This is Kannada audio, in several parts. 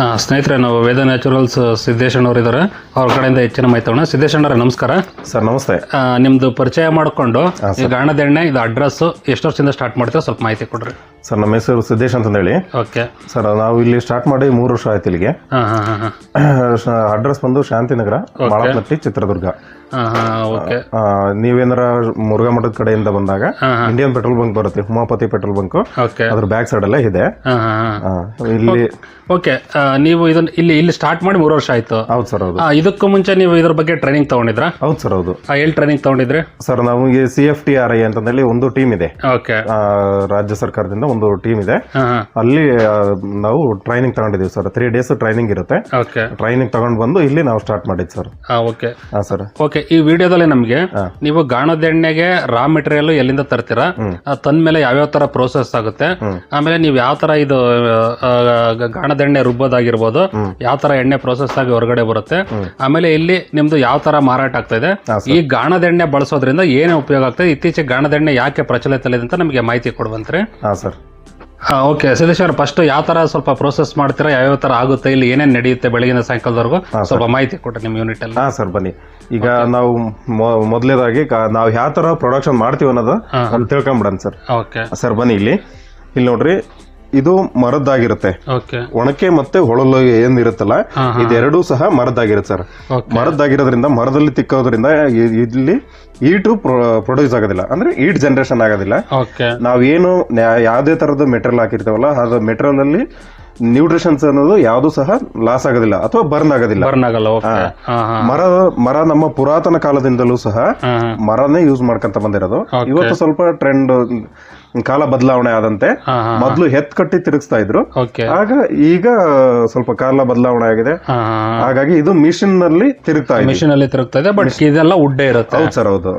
ಆ, ಸ್ನೇಹಿತರೆ ನಾವು ವೇದ ನ್ಯಾಚುರಲ್ಸ್ ಸಿದ್ದೇಶಣ್ಣವ್ರು ಇದ್ದಾರೆ ಅವ್ರ ಕಡೆಯಿಂದ ಹೆಚ್ಚಿನ ಮಾಹಿತಿ ಸಿದ್ದೇಶಣ್ಣವ್ರೆ ನಮಸ್ಕಾರ. ಸರ್ ನಮಸ್ತೆ. ನಿಮ್ಮದು ನಿಮ್ದು ಪರಿಚಯ ಮಾಡಿಕೊಂಡು ಈ ಗಾಣದ ಎಣ್ಣೆ ಇದು ಅಡ್ರೆಸ್ ಎಷ್ಟು ವರ್ಷದಿಂದ ಸ್ಟಾರ್ಟ್ ಮಾಡ್ತೀವಿ ಸ್ವಲ್ಪ ಮಾಹಿತಿ ಕೊಡ್ರಿ. ಸರ್ ನಮ್ಮ ಹೆಸರು ಸಿದ್ದೇಶ್ ಅಂತಂದೇಳಿ. ಓಕೆ. ಸರ್ ನಾವು ಇಲ್ಲಿ ಸ್ಟಾರ್ಟ್ ಮಾಡಿ ಮೂರು ವರ್ಷ ಆಯ್ತು ಇಲ್ಲಿಗೆ. ಹಾಂ ಹಾಂ ಹಾಂ ಅಡ್ರೆಸ್ ಬಂದು ಶಾಂತಿನಗರ ಬಾಳಪಟ್ಟಿ ಚಿತ್ರದುರ್ಗ. ಹಾಂ ಹಾಂ ಓಕೆ. ಆ, ನೀವೇನಾರ ಮುರುಘಾ ಮಠದ ಕಡೆಯಿಂದ ಬಂದಾಗ. ಇಂಡಿಯನ್ ಪೆಟ್ರೋಲ್ ಬಂಕ್ ಬರುತ್ತೆ ಉಮಾಪತಿ ಪೆಟ್ರೋಲ್ ಬಂಕ್ ಓಕೆ. ಅದ್ರ ಬ್ಯಾಕ್ ಸೈಡ್ ಅಲ್ಲೇ ಇದೆ. ಹಾಂ ಹಾಂ ಹಾಂ. ಆ, ಇಲ್ಲಿ ಓಕೆ. ಆ, ನೀವು ಇದನ್ನ ಇಲ್ಲಿ ಇಲ್ಲಿ ಸ್ಟಾರ್ಟ್ ಮಾಡಿ ಮೂರು ವರ್ಷ ಆಯ್ತು. ಹೌದು ಸರ್ ಹೌದು. ಇದಕ್ಕೂ ಮುಂಚೆ ನೀವು ಇದ್ರ ಬಗ್ಗೆ ಟ್ರೈನಿಂಗ್ ತಗೊಂಡಿದ್ರ? ಹೌದು ಸರ್ ಹೌದು. ಎಲ್ಲಿ ಟ್ರೈನಿಂಗ್ ತೊಗೊಂಡಿದ್ರಿ? ಸರ್ ನಮಗೆ C F T R I ಅಂತಂದೇಳಿ ಒಂದು ಟೀಮ್ ಇದೆ. ಓಕೆ. ಆ, ರಾಜ್ಯ ಸರ್ಕಾರದಿಂದ ಒಂದು ಟೀಮ್ ಇದೆ. ಅಲ್ಲಿ ನಾವು ಟ್ರೈನಿಂಗ್ ತಗೊಂಡಿದ್ದೀವಿ ಸರ್ ತ್ರೀ ಡೇಸ್ ಟ್ರೈನಿಂಗ್ ಇರುತ್ತೆ. ಟ್ರೈನಿಂಗ್ ತಗೊಂಡ್ ಬಂದು ಇಲ್ಲಿ ನಾವು ಸ್ಟಾರ್ಟ್ ಮಾಡಿದ್ ಸರ್ ಹಾಂ ಓಕೆ ಹಾಂ ಸರ್ ಓಕೆ ಈ ವಿಡಿಯೋದಲ್ಲಿ ನಮಗೆ ನೀವು ಗಾಣದ ಎಣ್ಣೆಗೆ ರಾ ಮೆಟೀರಿಯಲ್ ಎಲ್ಲಿಂದ ತರ್ತೀರಾ? ತಂದ್ಮೇಲೆ ಯಾವ ಯಾವ್ಯಾವ ತರ ಪ್ರೋಸೆಸ್ ಆಗುತ್ತೆ? ಆಮೇಲೆ ನೀವು ಯಾವ ತರ ಇದು ಗಾಣದೆಣ್ಣೆ ಗಾಣದ ಎಣ್ಣೆ ರುಬ್ಬೋದಾಗಿರ್ಬೋದು ಯಾವ ತರ ಎಣ್ಣೆ ಪ್ರೋಸೆಸ್ ಆಗಿ ಹೊರಗಡೆ ಬರುತ್ತೆ? ಆಮೇಲೆ ಇಲ್ಲಿ ನಿಮ್ದು ಯಾವ ತರ ಮಾರಾಟ ಆಗ್ತಾ ಇದೆ? ಈ ಗಾಣದ ಎಣ್ಣೆ ಬಳಸೋದ್ರಿಂದ ಏನೇ ಉಪಯೋಗ ಆಗ್ತದೆ ಇತ್ತೀಚೆಗೆ ಗಾಣದ ಎಣ್ಣೆ ಯಾಕೆ ಪ್ರಚಲಿತ ಅಂತ ನಮಗೆ ಮಾಹಿತಿ ಕೊಡುವಂತ್ರಿ. ಹಾ ಸರ್ ಓಕೆ ಸತೀಶ್ ಅವ್ರ ಫಸ್ಟ್ ಯಾವ ತರ ಸ್ವಲ್ಪ ಪ್ರೋಸೆಸ್ ಮಾಡ್ತೀರಾ? ಯಾವ್ಯಾವ ತರ ಆಗುತ್ತೆ? ಇಲ್ಲಿ ಏನೇನು ನಡೆಯುತ್ತೆ ಬೆಳಗಿನ ಸಾಯಂಕಾಲದವರೆಗೂ? ಸ್ವಲ್ಪ ಮಾಹಿತಿ ಕೊಟ್ಟೆ ನಿಮ್ಮ ಯೂನಿಟ್ ಅಲ್ಲಿ. ಹಾಂ ಸರ್ ಬನ್ನಿ. ಈಗ ನಾವು ಮೊದಲೇದಾಗಿ ನಾವು ಯಾವ ತರ ಪ್ರೊಡಕ್ಷನ್ ಮಾಡ್ತೀವಿ ಅನ್ನೋದು ತಿಳ್ಕೊಂಬಿಡೋಣ ಸರ್ ಓಕೆ ಸರ್ ಬನ್ನಿ ಇಲ್ಲಿ. ಇಲ್ಲಿ ನೋಡ್ರಿ ಇದು ಮರದ್ದಾಗಿರುತ್ತೆ. ಒಣಕೆ ಮತ್ತೆ ಹೊಳಲು ಏನಿರುತ್ತಲ್ಲ ಇದೆರಡೂ ಸಹ ಮರದ್ದಾಗಿರುತ್ತೆ ಸರ್. ಮರದ್ದಾಗಿರೋದ್ರಿಂದ ಮರದಲ್ಲಿ ತಿಕ್ಕೋದ್ರಿಂದ ಇಲ್ಲಿ ಈಟು ಪ್ರೊಡ್ಯೂಸ್ ಆಗೋದಿಲ್ಲ. ಅಂದ್ರೆ ಈಟ್ ಜನರೇಷನ್ ಆಗೋದಿಲ್ಲ. ನಾವೇನು ಯಾವ್ದೇ ತರದ ಮೆಟೀರಿಯಲ್ ಹಾಕಿರ್ತೀವಲ್ಲ ಅದು ಮೆಟೀರಿಯಲ್ ಅಲ್ಲಿ ನ್ಯೂಟ್ರಿಷನ್ಸ್ ಅನ್ನೋದು ಯಾವುದು ಸಹ ಲಾಸ್ ಆಗೋದಿಲ್ಲ ಅಥವಾ ಬರ್ನ್ ಆಗೋದಿಲ್ಲ. ಬರ್ನ್ ಆಗಲ್ಲ ಮರ ಮರ ನಮ್ಮ ಪುರಾತನ ಕಾಲದಿಂದಲೂ ಸಹ ಮರನೇ ಯೂಸ್ ಮಾಡ್ಕೊಂತ ಬಂದಿರೋದು. ಇವತ್ತು ಸ್ವಲ್ಪ ಟ್ರೆಂಡ್ ಕಾಲ ಬದಲಾವಣೆ ಆದಂತೆ ಮೊದಲು ಹೆತ್ ಕಟ್ಟಿ ತಿರುಗಿಸ್ತಾ ಇದ್ರು. ಆಗ ಈಗ ಸ್ವಲ್ಪ ಕಾಲ ಬದಲಾವಣೆ ಆಗಿದೆ. ಹಾಗಾಗಿ ಇದು ಮಿಷಿನ್ನಲ್ಲಿ ತಿರುಗ್ತಾ ಇದೆ. ಮಿಷಿನ್ ಅಲ್ಲಿ ತಿರುಗ್ತಾ ಇದೆ ಬಟ್ ಇದೆಲ್ಲ ಉಡ್ಡೆ ಇರುತ್ತೆ. ಹೌದು ಸರ್ ಹೌದು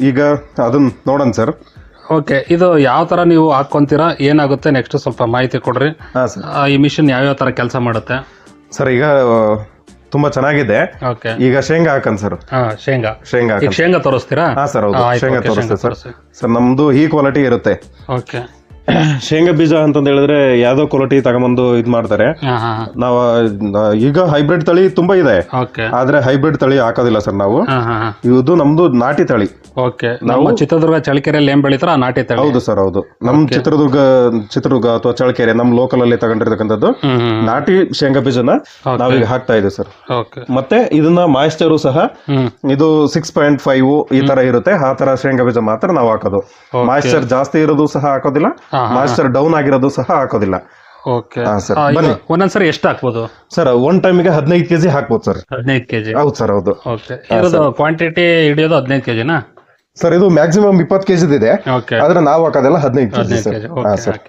ಈಗ ಅದನ್ನ ನೋಡೋಣ ಸರ್. ಓಕೆ ಇದು ಯಾವ ತರ ನೀವು ಹಾಕೊಂತೀರಾ ಏನಾಗುತ್ತೆ ನೆಕ್ಸ್ಟ್ ಸ್ವಲ್ಪ ಮಾಹಿತಿ ಕೊಡ್ರಿ. ಆ, ಈ ಮಿಷಿನ್ ಯಾವ್ಯಾವ ತರ ಕೆಲಸ ಮಾಡುತ್ತೆ? ಸರ್ ಈಗ ತುಂಬಾ ಚೆನ್ನಾಗಿದೆ. ಈಗ ಶೇಂಗಾ ಹಾಕನ್ ಸರ್ ಶೇಂಗಾ. ಶೇಂಗಾ ಶೇಂಗಾ ತೋರಿಸ್ತೀರಾ? ಹಾ ಸರ್ ಹೌದು. ಶೇಂಗಾ ತೋರಿಸ್ತೇವೆ ಸರ್ ಸರ್ ನಮ್ದು ಈ ಕ್ವಾಲಿಟಿ ಇರುತ್ತೆ. ಓಕೆ ಶೇಂಗಾ ಬೀಜ ಅಂತಂದ ಹೇಳಿದ್ರೆ ಯಾವ್ದೋ ಕ್ವಾಲಿಟಿ ತಗೊಂಬಂದು ಇದ್ ಮಾಡ್ತಾರೆ. ನಾವು ಈಗ ಹೈಬ್ರಿಡ್ ತಳಿ ತುಂಬಾ ಇದೆ. ಆದ್ರೆ ಹೈಬ್ರಿಡ್ ತಳಿ ಹಾಕೋದಿಲ್ಲ ಸರ್ ನಾವು. ಇದು ನಮ್ದು ನಾಟಿ ತಳಿ. ಓಕೆ. ನಮ್ಮ ಚಿತ್ರದುರ್ಗ ಚಳಕೆರೆಯಲ್ಲಿ ಏನ್ ಬೆಳಿತಾರ ಆ ನಾಟಿ ತಳಿ. ಹೌದು ಸರ್ ಹೌದು. ನಮ್ ಚಿತ್ರದುರ್ಗ ಚಿತ್ರದುರ್ಗ ಅಥವಾ ಚಳಕೆರೆ ನಮ್ ಲೋಕಲ್ ಅಲ್ಲಿ ತಗೊಂಡಿರ್ತಕ್ಕಂಥದ್ದು ನಾಟಿ ಶೇಂಗಾ ಬೀಜನ ನಾವೀಗ ಹಾಕ್ತಾ ಇದೀವಿ ಸರ್. ಮತ್ತೆ ಇದನ್ನ ಮಾಯಿಸ್ಟರು ಸಹ ಇದು ಸಿಕ್ಸ್ ಪಾಯಿಂಟ್ ಫೈವ್ ಈ ತರ ಇರುತ್ತೆ. ಆ ತರ ಶೇಂಗಾ ಬೀಜ ಮಾತ್ರ ನಾವು ಹಾಕೋದು. ಮಾಯಿಶ್ಚರ್ ಜಾಸ್ತಿ ಇರೋದು ಸಹ ಹಾಕೋದಿಲ್ಲ. ಮಾಯಿಶ್ಚರ್ ಡೌನ್ ಆಗಿರೋದು ಸಹ ಹಾಕೋದಿಲ್ಲ. ಓಕೆ ಹಾ ಸರ್ ಒಂದೊಂದ್ಸರಿ ಎಷ್ಟು ಹಾಕ್ಬೋದು? ಸರ್ ಒನ್ ಟೈಮಿಗೆ ಹದಿನೈದು ಕೆಜಿ ಹಾಕ್ಬೋದು ಸರ್ ಹದಿನೈದು ಕೆಜಿ ಹೌದು ಸರ್ ಹೌದು. ಓಕೆ ಇರೋದು ಕ್ವಾಂಟಿಟಿ ಹಿಡಿಯೋದು ಹದಿನೈದು ಕೆಜಿನಾ ಸರ್ ಇದು ಮ್ಯಾಕ್ಸಿಮಮ್ ಇಪ್ಪತ್ತು ಕೆಜಿ ಇದೆ. ಓಕೆ ಆದ್ರೆ ನಾವು ಹಾಕೋದೆಲ್ಲ ಹದಿನೈದು ಕೆಜಿ ಹದಿನೈದು ಸರ್ ಕೆಜಿ ಹಾ ಓಕೆ ಸರ್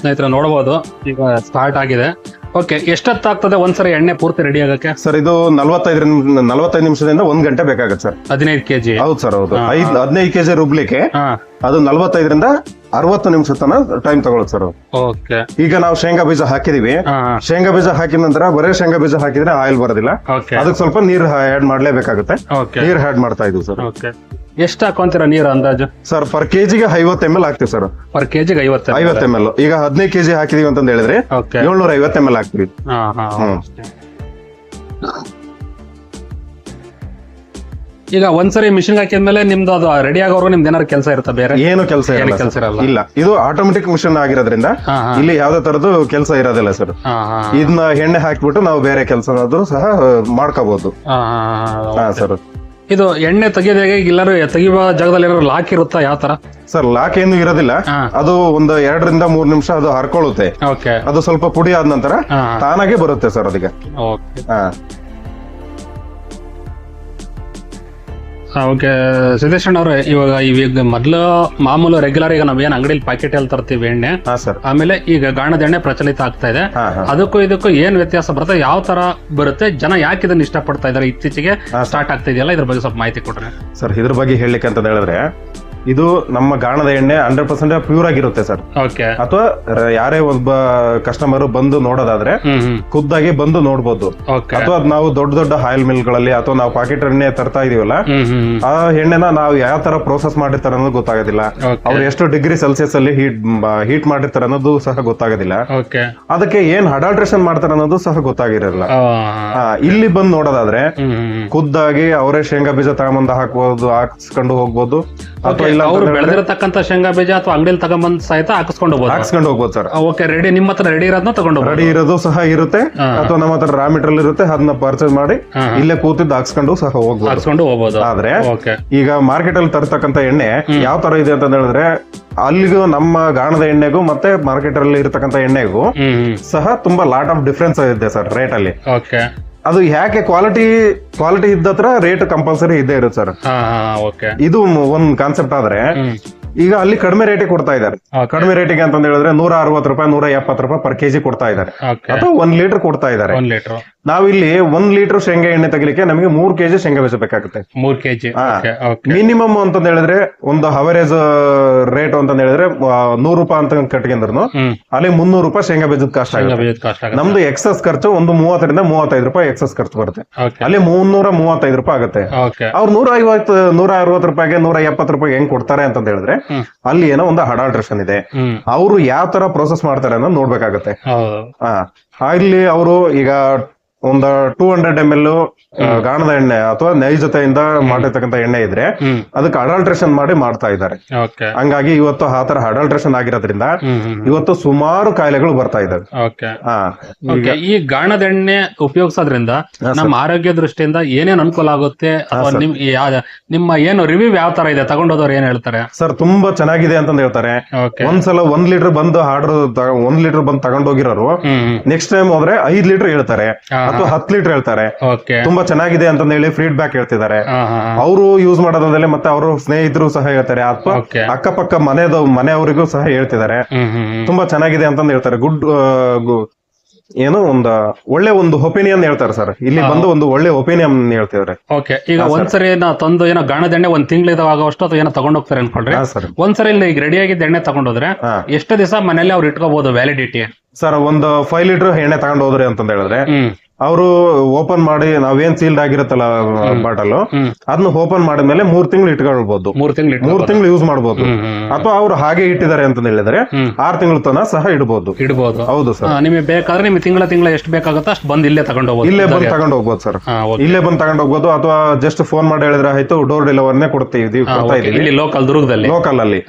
ಸ್ನೇಹಿತರೆ ನೋಡ್ಬೋದು. ಈಗ ಸ್ಟಾರ್ಟ್ ಆಗಿದೆ. ಓಕೆ ಎಷ್ಟೊತ್ತಾಗ್ತದೆ ಒಂದ್ಸರಿ ಎಣ್ಣೆ ಪೂರ್ತಿ ರೆಡಿ ಆಗಕ್ಕೆ? ಸರ್ ಇದು ನಲವತ್ತೈದರಿಂದ ನಲವತ್ತೈದು ನಿಮಿಷದಿಂದ ಒಂದ್ ಗಂಟೆ ಬೇಕಾಗುತ್ತೆ ಸರ್ ಹದಿನೈದು ಕೆಜಿ ಹೌದು ಸರ್ ಹೌದು. ಐದ್ ಹದಿನೈದು ಕೆಜಿ ರುಬ್ಲಿಕ್ಕೆ ಅದು ನಲವತ್ತೈದರಿಂದ ಅರವತ್ತು ನಿಮಿಷ ತನಕ ಟೈಮ್ ತಗೊಳ್ಳುತ್ತೆ ಸರ್ ಓಕೆ ಈಗ ನಾವು ಶೇಂಗಾ ಬೀಜ ಹಾಕಿದೀವಿ. ಶೇಂಗಾ ಬೀಜ ಹಾಕಿದ ನಂತರ ಬರೇ ಶೇಂಗಾ ಬೀಜ ಹಾಕಿದ್ರೆ ಆಯಿಲ್ ಬರೋದಿಲ್ಲ. ಅದಕ್ಕೆ ಸ್ವಲ್ಪ ನೀರು ಆಡ್ ಮಾಡ್ಲೇಬೇಕಾಗುತ್ತೆ. ನೀರು ಆಡ್ ಮಾಡ್ತಾ ಇದೀವಿ ಸರ್ ಓಕೆ ಎಷ್ಟು ಹಾಕೊಂತೀರಾ ನೀರು ಅಂದಾಜು? ಸರ್ ಪರ್ ಕೆಜಿಗೆ ಐವತ್ತು ಎಂ ಎಲ್ ಹಾಕ್ತೀವಿ ಸರ್ ಪರ್ ಕೆಜಿಗೆ ಐವತ್ತು ಐವತ್ತು ಎಂ ಎಲ್ ಈಗ ಹದಿನೈದು ಕೆಜಿ ಹಾಕಿದೀವಿ ಅಂತಂದು ಹೇಳಿದ್ರೆ ಏಳ್ನೂರ ಐವತ್ತು ಎಂ ಎಲ್ ಹಾಕ್ತಿವಿ ಹಾ ಹಾ ಈಗ ಒಂದ್ಸರಿ ಮಿಷಿನ್ ಹಾಕಿದ್ಮೇಲೆ ನಿಮ್ದು ಅದು ರೆಡಿ ಆಗೋರ್ಗು ನಿಮ್ದು ಏನಾದ್ರು ಕೆಲಸ ಇರುತ್ತಾ ಬೇರೆ? ಏನು ಕೆಲಸ ಇರಲ್ಲ ಕೆಲಸ. ಇರಲ್ಲ. ಇಲ್ಲ. ಇದು ಆಟೋಮೆಟಿಕ್ ಮಿಷನ್ ಆಗಿರೋದ್ರಿಂದ ಹಾ ಹಾ. ಇಲ್ಲಿ ಯಾವ್ದೇ ತರದ್ದು ಕೆಲಸ ಇರೋದಿಲ್ಲ ಸರ್ ಹಾ ಹಾ ಇದನ್ನ ಎಣ್ಣೆ ಹಾಕ್ಬಿಟ್ಟು ನಾವು ಬೇರೆ ಕೆಲಸ ಸಹ ಮಾಡ್ಕೋಬಹುದು ಹಾ ಹಾ ಹಾ ಸರ್ ಇದು ಎಣ್ಣೆ ತೆಗಿಯೋದಾಗ ಎಲ್ಲರೂ ತೆಗಿಯುವ ಜಾಗದಲ್ಲಿ ಏನಾದ್ರು ಲಾಕ್ ಇರುತ್ತಾ ಯಾವ ತರ? ಸರ್ ಲಾಕ್ ಏನು ಇರೋದಿಲ್ಲ. ಅದು ಒಂದು ಎರಡರಿಂದ ಮೂರ್ ನಿಮಿಷ ಅದು ಹರ್ಕೊಳ್ಳುತ್ತೆ. ಓಕೆ. ಅದು ಸ್ವಲ್ಪ ಪುಡಿ ಆದ ನಂತರ ತಾನಾಗೆ ಬರುತ್ತೆ ಸರ್ ಅದಕ್ಕೆ ಓಕೆ. ಓಕೆ ಸಿದ್ದೇಶಣ್ಣ ಅವ್ರೆ ಇವಾಗ ಇವಾಗ ಮೊದಲು ಮಾಮೂಲು ರೆಗ್ಯುಲರ್ ಈಗ ನಾವೇನು ಅಂಗಡಿಲಿ ಪ್ಯಾಕೆಟ್ ಅಲ್ಲಿ ತರ್ತೀವಿ ಎಣ್ಣೆ ಹಾ ಸರ್. ಆಮೇಲೆ ಈಗ ಗಾಣದ ಎಣ್ಣೆ ಪ್ರಚಲಿತ ಆಗ್ತಾ ಇದೆ. ಹಾ ಹಾ. ಅದಕ್ಕೂ ಇದಕ್ಕೂ ಏನ್ ವ್ಯತ್ಯಾಸ ಬರುತ್ತೆ ಯಾವ ತರ ಬರುತ್ತೆ ಜನ ಯಾಕೆ ಇದನ್ನ ಇಷ್ಟಪಡ್ತಾ ಇದಾರೆ ಇತ್ತೀಚೆಗೆ ಸ್ಟಾರ್ಟ್ ಆಗ್ತಾ ಇದೆಯಲ್ಲ ಇದ್ರ ಬಗ್ಗೆ ಸ್ವಲ್ಪ ಮಾಹಿತಿ ಕೊಡ್ರಿ. ಸರ್ ಇದ್ರ ಬಗ್ಗೆ ಹೇಳಲಿಕ್ಕೆ ಅಂತ ಹೇಳಿದ್ರೆ ಇದು ನಮ್ಮ ಗಾಣದ ಎಣ್ಣೆ ಹಂಡ್ರೆಡ್ ಪರ್ಸೆಂಟ್ ಪ್ಯೂರ್ ಆಗಿರುತ್ತೆ ಸರ್ ಓಕೆ ಅಥವಾ ಯಾರೇ ಒಬ್ಬ ಕಸ್ಟಮರ್ ಬಂದು ನೋಡೋದಾದ್ರೆ ಖುದ್ದಾಗಿ ಬಂದು ನೋಡಬಹುದು ಅಥವಾ ನಾವು ದೊಡ್ಡ ದೊಡ್ಡ ಆಯಿಲ್ ಮಿಲ್ಗಳಲ್ಲಿ ಅಥವಾ ನಾವು ಪಾಕೆಟ್ ಎಣ್ಣೆ ತರ್ತಾ ಇದೀವಲ್ಲ ಆ ಎಣ್ಣೆನ ನಾವು ಯಾವ ತರ ಪ್ರೋಸೆಸ್ ಮಾಡಿರ್ತಾರೆ ಅನ್ನೋದು ಗೊತ್ತಾಗೋದಿಲ್ಲ. ಅವ್ರು ಎಷ್ಟು ಡಿಗ್ರಿ ಸೆಲ್ಸಿಯಸ್ ಅಲ್ಲಿ ಹೀಟ್ ಹೀಟ್ ಮಾಡಿರ್ತಾರೆ ಅನ್ನೋದು ಸಹ ಗೊತ್ತಾಗೋದಿಲ್ಲ. ಅದಕ್ಕೆ ಏನ್ ಅಡಾಲ್ಟ್ರೇಷನ್ ಮಾಡ್ತಾರೆ ಅನ್ನೋದು ಸಹ ಗೊತ್ತಾಗಿರಲ್ಲ. ಇಲ್ಲಿ ಬಂದು ನೋಡೋದಾದ್ರೆ ಖುದ್ದಾಗಿ ಅವರೇ ಶೇಂಗಾ ಬೀಜ ತಗೊಂಬಂದು ಹಾಕ್ಬೋದು ಹಾಕ್ಸ್ಕೊಂಡು ಹೋಗ್ಬೋದು. ಅಥವಾ ಇಲ್ಲ ಅವ್ರು ಬೆಳೆದಿರತಕ್ಕಂತ ಶೇಂಗಾ ಬೀಜ ಅಥವಾ ಅಂಗಡಿಯಲ್ಲಿ ತಗೊಂಡ್ಬಂದ್ ಸಹಿತ ಹಾಕಿಸ್ಕೊಂಡು ಹೋಗ್ಬೋದು. ಹಾಕ್ಸ್ಕೊಂಡು ಹೋಗ್ಬೋದು ಸರ್. ಓಕೆ ರೆಡಿ ನಿಮ್ಮ ಹತ್ರ ರೆಡಿ ಇರೋದನ್ನ ತಗೊಂಡು ರೆಡಿ ಇರೋದು ಸಹ ಇರುತ್ತೆ. ಅಥವಾ ನಮ್ಮ ಹತ್ರ ರಾ ಮೆಟೀರಿಯಲ್ ಇರುತ್ತೆ ಅದನ್ನ ಪರ್ಚೇಸ್ ಮಾಡಿ. ಇಲ್ಲೇ ಕೂತಿದ್ದು ಹಾಕ್ಸ್ಕೊಂಡು ಸಹ ಹೋಗ್ಬೋದು. ಹಾಕ್ಸ್ಕೊಂಡು ಹೋಗ್ಬೋದು. ಆದ್ರೆ ಈಗ ಮಾರ್ಕೆಟ್ ಅಲ್ಲಿ ತರ್ತಕ್ಕಂತ ಎಣ್ಣೆ ಯಾವ ತರ ಇದೆ ಅಂತ ಹೇಳಿದ್ರೆ ಅಲ್ಲಿಗೂ ನಮ್ಮ ಗಾಣದ ಎಣ್ಣೆಗೂ ಮತ್ತೆ ಮಾರ್ಕೆಟ್ ಅಲ್ಲಿ ಇರತಕ್ಕಂತ ಎಣ್ಣೆಗೂ ಸಹ ತುಂಬಾ ಲಾಟ್ ಆಫ್ ಡಿಫ್ರೆನ್ಸ್ ಇದೆ ಸರ್ ರೇಟ್ ಅಲ್ಲಿ. ಅದು ಯಾಕೆ ಕ್ವಾಲಿಟಿ ಕ್ವಾಲಿಟಿ ಇದ್ದತ್ರ ರೇಟ್ ಕಂಪಲ್ಸರಿ ಇದ್ದೇ ಇರುತ್ತೆ ಸರ್ ಓಕೆ ಇದು ಒಂದ್ ಕಾನ್ಸೆಪ್ಟ್ ಆದ್ರೆ ಈಗ ಅಲ್ಲಿ ಕಡಿಮೆ ರೇಟಿಗೆ ಕೊಡ್ತಾ ಇದ್ದಾರೆ. ಕಡಿಮೆ ರೇಟಿಗೆ ಅಂತ ಹೇಳಿದ್ರೆ ನೂರ ಅರವತ್ತು ರೂಪಾಯಿ ನೂರ ಎಪ್ಪತ್ತು ರೂಪಾಯಿ ಪರ್ ಕೆಜಿ ಕೊಡ್ತಾ ಇದ್ದಾರೆ. ಅಥವಾ ಒಂದ್ ಲೀಟರ್ ಕೊಡ್ತಾ ಇದ್ದಾರೆ. ನಾವಿಲ್ಲಿ ಒಂದ್ ಲೀಟರ್ ಶೇಂಗಾ ಎಣ್ಣೆ ತೆಗಿಲಿಕ್ಕೆ ನಮಗೆ ಮೂರ್ ಕೆಜಿ ಶೇಂಗಾ ಬೇಸಬೇಕಾಗುತ್ತೆ ಮೂರ್ ಕೆಜಿ. ಮಿನಿಮಮ್ ಅಂತ ಹೇಳಿದ್ರೆ ಒಂದು ಅವರೇಜ್ ರೇಟ್ ಅಂತ ಹೇಳಿದ್ರೆ ನೂರ್ ರೂಪಾಯಿ ಅಂತ ಕಟ್ಕೊಂಡ್ರು ಅಲ್ಲಿ ಮುನ್ನೂರು ರೂಪಾಯಿ ಶೇಂಗಾ ಬೀಜದ ಕಾಸ್ಟ್ ಆಗುತ್ತೆ. ನಮ್ದು ಎಕ್ಸಸ್ ಖರ್ಚು ಒಂದು ಮೂವತ್ತರಿಂದ ಮೂವತ್ತೈದು ರೂಪಾಯಿ ಎಕ್ಸಸ್ ಖರ್ಚು ಬರುತ್ತೆ. ಅಲ್ಲಿ ಮುನ್ನೂರ ಮೂವತ್ತೈದು ರೂಪಾಯಿ ಆಗುತ್ತೆ. ಅವ್ರು ನೂರ ಐವತ್ತು ನೂರ ಅರವತ್ತು ರೂಪಾಯಿಗೆ ನೂರ ಎಪ್ಪತ್ತು ರೂಪಾಯಿ ಹೆಂಗ್ ಕೊಡ್ತಾರೆ ಅಂತ ಹೇಳಿದ್ರೆ ಅಲ್ಲಿ ಏನೋ ಒಂದು ಅಡಾಲ್ಟ್ರೇಷನ್ ಇದೆ. ಅವರು ಯಾವ ತರ ಪ್ರೋಸೆಸ್ ಮಾಡ್ತಾರೆ ಅನ್ನೋದು ನೋಡ್ಬೇಕಾಗತ್ತೆ. ಇಲ್ಲಿ ಅವರು ಈಗ ಒಂದು ಟೂ ಹಂಡ್ರೆಡ್ ಎಂ ಎಲ್ ಗಾಣದ ಎಣ್ಣೆ ಅಥವಾ ನೈಜತೆಯಿಂದ ಮಾಡಿರ್ತಕ್ಕಂಥ ಎಣ್ಣೆ ಇದ್ರೆ ಅದಕ್ಕೆ ಅಡಲ್ಟ್ರೇಷನ್ ಮಾಡಿ ಮಾಡ್ತಾ ಇದ್ದಾರೆ. ಹಂಗಾಗಿ ಇವತ್ತು ಆ ತರ ಅಡಲ್ಟ್ರೇಷನ್ ಆಗಿರೋದ್ರಿಂದ ಇವತ್ತು ಸುಮಾರು ಕಾಯಿಲೆಗಳು ಬರ್ತಾ ಓಕೆ. ಈ ಗಾಣದ ಎಣ್ಣೆ ಉಪಯೋಗಿಸೋದ್ರಿಂದ ನಮ್ಮ ಆರೋಗ್ಯ ದೃಷ್ಟಿಯಿಂದ ಏನೇನು ಅನುಕೂಲ ಆಗುತ್ತೆ? ಅಥವಾ ನಿಮ್ಮ ಏನು ರಿವ್ಯೂ ಯಾವ ತರ ಇದೆ? ತಗೊಂಡೋದವ್ರು ಏನ್ ಹೇಳ್ತಾರೆ? ಸರ್ ತುಂಬಾ ಚೆನ್ನಾಗಿದೆ ಅಂತ ಹೇಳ್ತಾರೆ. ಒಂದ್ಸಲ ಒಂದ್ ಲೀಟರ್ ಬಂದು ಆರ್ಡರ್ ಒಂದ್ ಲೀಟರ್ ಬಂದು ತಗೊಂಡೋಗಿರೋರು ನೆಕ್ಸ್ಟ್ ಟೈಮ್ ಹೋದ್ರೆ ಐದ್ ಲೀಟರ್ ಹೇಳ್ತಾರೆ. ಅಥವಾ ಹತ್ತು ಲೀಟರ್ ಹೇಳ್ತಾರೆ. ತುಂಬಾ ಚೆನ್ನಾಗಿದೆ ಅಂತ ಹೇಳಿ ಫೀಡ್ಬ್ಯಾಕ್ ಹೇಳ್ತಿದ್ದಾರೆ. ಅವರು ಯೂಸ್ ಮಾಡೋದ್ರಲ್ಲಿ ಮತ್ತೆ ಅವರು ಸ್ನೇಹಿತರು ಸಹ ಹೇಳ್ತಾರೆ. ಅಥವಾ ಅಕ್ಕಪಕ್ಕ ಮನೆದ ಮನೆಯವರಿಗೂ ಸಹ ಹೇಳ್ತಿದ್ದಾರೆ. ತುಂಬಾ ಚೆನ್ನಾಗಿದೆ ಅಂತಂದು ಹೇಳ್ತಾರೆ. ಗುಡ್ ಏನೋ ಒಂದು ಒಳ್ಳೆ ಒಂದು ಒಪಿನಿಯನ್ ಹೇಳ್ತಾರೆ ಸರ್ ಇಲ್ಲಿ ಬಂದು ಒಂದು ಒಳ್ಳೆ ಒಪಿನಿಯನ್ ಹೇಳ್ತಿದ್ದಾರೆ. ಓಕೆ. ಈಗ ಒಂದ್ಸರಿ ತಂದು ಏನೋ ಗಾಣದ ಎಣ್ಣೆ ಒಂದ್ ತಿಂಗಳು ಆಗೋಷ್ಟು ಅಥವಾ ಏನೋ ತಗೊಂಡು ಹೋಗ್ತಾರೆ ಅನ್ಕೊಳ್ರಿ. ಸರ್ ಒಂದ್ಸರಿ ಇಲ್ಲಿ ಈಗ ರೆಡಿ ಆಗಿದ್ದ ಎಣ್ಣೆ ತಗೊಂಡೋದ್ರೆ ಎಷ್ಟು ದಿವಸ ಮನೇಲಿ ಅವ್ರು ಇಟ್ಕೋಬಹುದು ವ್ಯಾಲಿಡಿಟಿ ಸರ್ ಒಂದು ಫೈವ್ ಲೀಟರ್ ಎಣ್ಣೆ ತಗೊಂಡು ಹೋದ್ರೆ ಅಂತಂದ ಹೇಳಿದ್ರೆ ಅವರು ಓಪನ್ ಮಾಡಿ ನಾವೇನ್ ಸೀಲ್ಡ್ ಆಗಿರತ್ತಲ್ಲ ಬಾಟಲ್ ಅದನ್ನ ಓಪನ್ ಮಾಡಿದ್ಮೇಲೆ ಮೂರ್ ತಿಂಗಳು ಇಟ್ಕೊಳ್ಬಹುದು ಮೂರ್ ತಿಂಗಳು ಮೂರ್ ತಿಂಗಳು ಯೂಸ್ ಮಾಡಬಹುದು ಅಥವಾ ಅವ್ರು ಹಾಗೆ ಇಟ್ಟಿದ್ದಾರೆ ಅಂತ ಹೇಳಿದ್ರೆ. ಆರ್ ತಿಂಗಳ ತನ ಸಹ ಇಡಬಹುದು ಇಡಬಹುದು ಹೌದು ಸರ್. ನಿಮಗೆ ಬೇಕಾದ್ರೆ ನಿಮಗೆ ತಿಂಗಳ ತಿಂಗಳ ಎಷ್ಟು ಬೇಕಾಗುತ್ತೋ ಅಷ್ಟು ಬಂದು ಇಲ್ಲೇ ತಗೊಂಡು ಹೋಗ್ಬೋದು. ಇಲ್ಲೇ ಬಂದು ತಗೊಂಡು ಹೋಗ್ಬೋದು ಸರ್. ಇಲ್ಲೇ ಬಂದು ತಗೊಂಡು ಹೋಗ್ಬೋದು ಅಥವಾ ಜಸ್ಟ್ ಫೋನ್ ಮಾಡಿ ಹೇಳಿದ್ರೆ ಆಯ್ತು ಡೋರ್ ಡೆಲಿವರಿನೇ ಕೊಡ್ತೀವಿ ಕೊಡ್ತಾ. ಇದೀವಿ ಇಲ್ಲಿ ಲೋಕಲ್ ದುರ್ಗದಲ್ಲಿ. ಲೋಕಲ್ ಅಲ್ಲಿ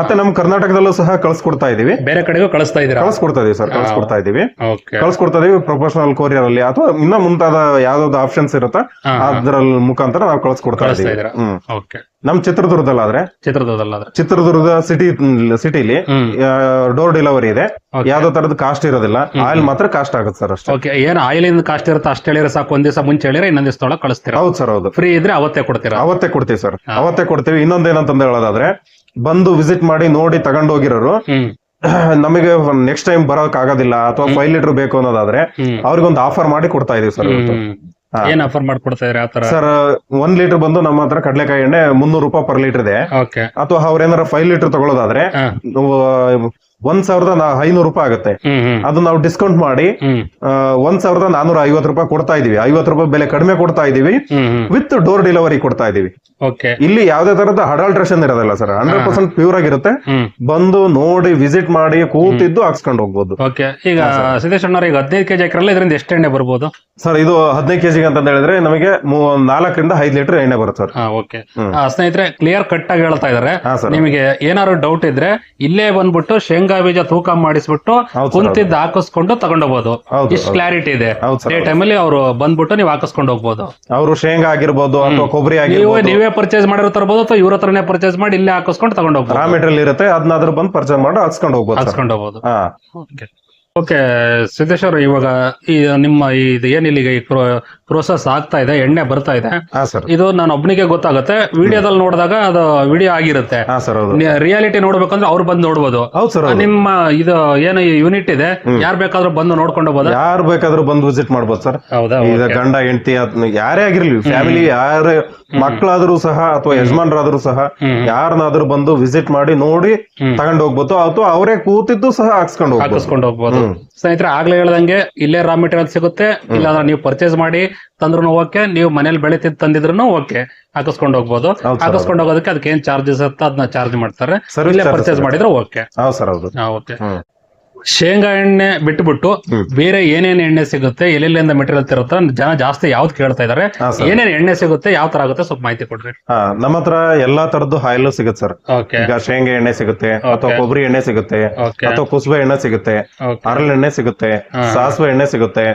ಮತ್ತೆ ನಮ್ಮ ಕರ್ನಾಟಕದಲ್ಲೂ ಸಹ ಕಳ್ಸಿಕೊಡ್ತಾ ಇದೀವಿ. ಬೇರೆ ಕಡೆಗೂ ಕಳಿಸ್ತಾ ಇದೀರಾ? ಕಳ್ಸಿಕೊಡ್ತಾ ಇದೀವಿ ಸರ್ ಕಳ್ಸಿಕೊಡ್ತಾ ಇದೀವಿ. ಕಳ್ಸಿಕೊಡ್ತಾ ಇದೀವಿ ಪ್ರೊಫೆಷನಲ್ ಕೊರಿಯರ್ ಅಲ್ಲಿ. ಅಥವಾ ಇನ್ನ ಮುಂತಾದ ಯಾವ್ದಾವ್ದು ಆಪ್ಷನ್ಸ್ ಇರುತ್ತಾ ಅದ್ರಲ್ಲಿ ಮುಖಾಂತರ ನಾವು ಕಳ್ಸಿಕೊಡ್ತಾ ಇದೀವಿ. ಇದೀರಾ ಹ್ಮ್. ಓಕೆ. ನಮ್ ಚಿತ್ರದುರ್ಗದಲ್ಲಾದ್ರೆ? ಚಿತ್ರದುರ್ಗದಲ್ಲಾದ್ರೆ? ಚಿತ್ರದುರ್ಗ ಸಿಟಿ ಸಿಟಿಲಿ ಡೋರ್ ಡೆಲಿವರಿ ಇದೆ. ಯಾವ್ದೋ ತರದ ಕಾಸ್ಟ್ ಇರೋದಿಲ್ಲ. ಆಯಿಲ್ ಮಾತ್ರ ಕಾಸ್ಟ್ ಆಗುತ್ತೆ ಸರ್ ಅಷ್ಟೇ. ಓಕೆ. ಏನು ಆಯಿಲ್ ಇಂದ ಕಾಸ್ಟ್ ಇರುತ್ತೆ? ಅಷ್ಟು ಹೇಳಿದ್ರೆ ಸಾಕು. ಒಂದ್ ದಿವಸ ಮುಂಚೆ ಹೇಳಿದ್ರೆ ಇನ್ನೊಂದ್ ದಿವಸದೊಳಗೆ ಕಳಿಸ್ತೀರಾ? ಹೌದು ಸರ್ ಹೌದು. ಫ್ರೀ ಇದ್ರೆ ಅವತ್ತೇ ಕೊಡ್ತೀರಾ? ಅವತ್ತೇ ಕೊಡ್ತೀವಿ ಸರ್. ಅವತ್ತೇ ಕೊಡ್ತೀವಿ. ಇನ್ನೊಂದೇನಂತಂದ ಹೇಳೋದಾದ್ರೆ ಬಂದು ವಿಸಿಟ್ ಮಾಡಿ ನೋಡಿ ತಗೊಂಡು ಹೋಗಿರೋರು ಹ್ಮ್. ನಮಗೆ ನೆಕ್ಸ್ಟ್ ಟೈಮ್ ಬರೋಕ್ ಆಗೋದಿಲ್ಲ ಅಥವಾ ಫೈವ್ ಲೀಟರ್ ಬೇಕು ಅನ್ನೋದಾದ್ರೆ ಅವ್ರಿಗೊಂದು ಆಫರ್ ಮಾಡಿ ಕೊಡ್ತಾ ಇದೀವಿ ಸರ್ ಇವತ್ತು. ಏನ್ ಆಫರ್ ಮಾಡ್ಕೊಡ್ತಾ ಇದ್ರೆ ಆತರ ಸರ್ ಒಂದ್ ಲೀಟರ್ ಬಂದು ನಮ್ಮ ಹತ್ರ ಕಡಲೆಕಾಯಿ ಎಣ್ಣೆ ಮುನ್ನೂರು ರೂಪಾಯಿ ಪರ್ ಲೀಟರ್ ಇದೆ. ಓಕೆ ಅಥವಾ ಅವ್ರೇನಾರ ಫೈವ್ ಲೀಟರ್ ತಗೊಳ್ಳೋದಾದ್ರೆ ಹಾ. ನಾವು ಒಂದ್ ಸಾವಿರದ ಐನೂರು ರೂಪಾಯಿ ಆಗುತ್ತೆ. ಅದು ನಾವು ಡಿಸ್ಕೌಂಟ್ ಮಾಡಿ ಒಂದ್ ಸಾವಿರದ ನಾನೂರ ಐವತ್ತು ರೂಪಾಯಿ ಕೊಡ್ತಾ ಇದೀವಿ. ಐವತ್ತು ರೂಪಾಯಿ ಬೆಲೆ ಕಡಿಮೆ ಕೊಡ್ತಾ ಇದೀವಿ. ವಿತ್ ಡೋರ್ ಡೆಲಿವರಿ ಕೊಡ್ತಾ ಇದೀವಿ. ಇಲ್ಲಿ ಯಾವ್ದೇ ತರದ ಅಡಲ್ಟ್ರೇಷನ್ ಇರೋದಿಲ್ಲ ಸರ್ ಹಂಡ್ರೆಡ್ ಪರ್ಸೆಂಟ್ ಪ್ಯೂರ್ ಆಗಿರುತ್ತೆ. ಬಂದು ನೋಡಿ ವಿಸಿಟ್ ಮಾಡಿ ಕೂತಿದ್ದು ಹಾಕ್ಸ್ಕೊಂಡು ಹೋಗ್ಬೋದು. ಈಗ ಸಿದ್ದೇಶ್ ಈಗ ಹದಿನೈದು ಕೆಜಿ ಹಾಕಿರಲ್ಲ ಇದರಿಂದ ಎಷ್ಟು ಎಣ್ಣೆ ಬರ್ಬೋದು? ಸರ್ ಇದು ಹದಿನೈದು ಕೆಜಿಗೆ ಅಂತ ಹೇಳಿದ್ರೆ ನಮಗೆ ನಾಲ್ಕರಿಂದ ಐದು ಲೀಟರ್ ಎಣ್ಣೆ ಬರುತ್ತೆ ಸರ್ ಓಕೆ ಸ್ನೇಹಿತರೆ ಕ್ಲಿಯರ್ ಕಟ್ ಆಗಿ ಹೇಳ್ತಾ ಇದಾರೆ. ನಿಮಗೆ ಏನಾದ್ರು ಡೌಟ್ ಇದ್ರೆ ಇಲ್ಲೇ ಬಂದ್ಬಿಟ್ಟು ಶೇಂಗಾ ಬೀಜ ತೂಕ ಮಾಡಿಸ್ಬಿಟ್ಟು ಕುಂತಿದ್ದ ಹಾಕಿಸ್ಕೊಂಡು ತಗೊಂಡೋಗ್ಬೋದು. ಇಷ್ಟು ಕ್ಲಾರಿಟಿ ಇದೆ. ಅದೇ ಟೈಮಲ್ಲಿ ಅವರು ಬಂದ್ಬಿಟ್ಟು ನೀವು ಹಾಕಿಸ್ಕೊಂಡು ಹೋಗ್ಬೋದು. ಅವರು ಶೇಂಗಾ ಆಗಿರ್ಬೋದು ಅಥವಾ ಕೊಬ್ಬರಿ ಆಗಿರ್ಬೋದು. ನೀವೇ ಪರ್ಚೇಸ್ ಮಾಡಿರೋ ತರಬಹುದು ಅಥವಾ ಇವ್ರ ಹತ್ರನೇ ಪರ್ಚೇಸ್ ಮಾಡಿ ಇಲ್ಲೇ ಹಾಕಿಸ್ಕೊಂಡು ತಗೊಂಡೋಗ್ಬೋದು. ರಾ ಮೆಟೀರಿಯಲ್ ಇರುತ್ತೆ ಅದನ್ನ ಅದ್ರ ಬಂದು ಪರ್ಚೇಸ್ ಮಾಡಿ ಹಾಕ್ಸ್ಕೊಂಡು ಹೋಗ್ಬೋದು ಹಾಕ್ಸ್ಕೊಂಡು ಹೋಗ್ಬೋದು. ಓಕೆ ಸಿದ್ದೇಶ್ವರ ಸಿದ್ದೇಶ್ ಅವರು ಇವಾಗ ಈ ನಿಮ್ಮ ಇದು ಏನಿಲ್ಲ ಈಗ ಈ ಪ್ರೋಸೆಸ್ ಆಗ್ತಾ ಇದೆ ಎಣ್ಣೆ ಬರ್ತಾ ಇದೆ. ಹಾ ಸರ್. ಇದು ನಾನು ಒಬ್ಬನಿಗೆ ಗೊತ್ತಾಗುತ್ತೆ. ವಿಡಿಯೋದಲ್ಲಿ ನೋಡಿದಾಗ ಅದು ವಿಡಿಯೋ ಆಗಿರುತ್ತೆ. ಹಾ ಸರ್ ಹೌದು. ರಿಯಾಲಿಟಿ ನೋಡ್ಬೇಕಂದ್ರೆ ಅವ್ರು ಬಂದು ನೋಡ್ಬೋದು. ಹೌದು ಸರ್ ಹೌದು. ನಿಮ್ಮ ಇದು ಏನು ಯೂನಿಟ್ ಇದೆ ಯಾರ್ ಬೇಕಾದ್ರೂ ಬಂದು ನೋಡ್ಕೊಂಡು ಹೋಗ್ಬೋದಾ? ಯಾರು ಬೇಕಾದ್ರೂ ಬಂದು ವಿಸಿಟ್ ಮಾಡ್ಬೋದು ಸರ್. ಹೌದಾ? ಈಗ ಗಂಡ ಹೆಂಡತಿ ಯಾರೇ ಆಗಿರ್ಲಿ ಫ್ಯಾಮಿಲಿ ಯಾರೇ ಮಕ್ಕಳಾದ್ರೂ ಸಹ ಅಥವಾ ಯಜಮಾನ್ರಾದ್ರೂ ಸಹ ಯಾರನ್ನಾದ್ರೂ ಬಂದು ವಿಸಿಟ್ ಮಾಡಿ ನೋಡಿ ತಗೊಂಡ್ ಹೋಗ್ಬೋದು. ಅಥವಾ ಅವರೇ ಕೂತಿದ್ದು ಸಹ ಹಾಕ್ಸ್ಕೊಂಡು ಹೋಗ್ಬೋದು. ಹಾಕಿಸ್ಕೊಂಡು ಹೋಗ್ಬೋದು. ಸ್ನೇಹಿತರೆ ಆಗ್ಲೇ ಹೇಳ್ದಂಗೆ ಇಲ್ಲೇ ರಾ ಮೆಟೀರಿಯಲ್ ಸಿಗುತ್ತೆ. ಇಲ್ಲಾಂದ್ರೆ ನೀವು ಪರ್ಚೇಸ್ ಮಾಡಿ ತಂದ್ರು ಓಕೆ ನೀವು ಮನೇಲಿ ಬೆಳೆತಿದ್ ತಂದಿದ್ರು ಓಕೆ ಹಾಕಿಸ್ಕೊಂಡು ಹೋಗ್ಬೋದು. ಹಾಕಿಸ್ಕೊಂಡು ಹೋಗೋದಕ್ಕೆ ಅದಕ್ಕೆ ಏನ್ ಚಾರ್ಜಸ್ ಇರುತ್ತೆ ಅದನ್ನ ಚಾರ್ಜ್ ಮಾಡ್ತಾರೆ. ಇಲ್ಲೇ ಪರ್ಚೇಸ್. ಮಾಡಿದ್ರೆ ಓಕೆ ಹೌದು ಸರ್ ಹೌದು. ಓಕೆ ಶೇಂಗಾ ಎಣ್ಣೆ ಬಿಟ್ಬಿಟ್ಟು ಬೇರೆ ಏನೇನ್ ಎಣ್ಣೆ ಸಿಗುತ್ತೆ ಎಲ್ಲೆಲ್ಲಿಂದ ಮೆಟೀರಿಯಲ್ ತಿರುತ್ತೆ ಜನ ಜಾಸ್ತಿ ಯಾವ್ದು ಕೇಳ್ತಾ ಇದಾರೆ. ಏನೇನ್ ಎಣ್ಣೆ ಸಿಗುತ್ತೆ ಯಾವ ತರ ಆಗುತ್ತೆ ಸ್ವಲ್ಪ ಮಾಹಿತಿ ಕೊಡ್ರಿ. ನಮ್ಮ ಹತ್ರ ಎಲ್ಲಾ ತರದ್ದು ಆಯಿಲ್ ಸಿಗುತ್ತೆ ಸರ್. ಈಗ ಶೇಂಗಾ ಎಣ್ಣೆ ಸಿಗುತ್ತೆ ಅಥವಾ ಕೊಬ್ಬರಿ ಎಣ್ಣೆ ಸಿಗುತ್ತೆ ಅಥವಾ ಕುಸುಬೆ ಎಣ್ಣೆ ಸಿಗುತ್ತೆ ಅರಳ ಹರಳೆಣ್ಣೆ ಸಿಗುತ್ತೆ ಸಾಸಿವೆ ಎಣ್ಣೆ ಸಿಗುತ್ತೆ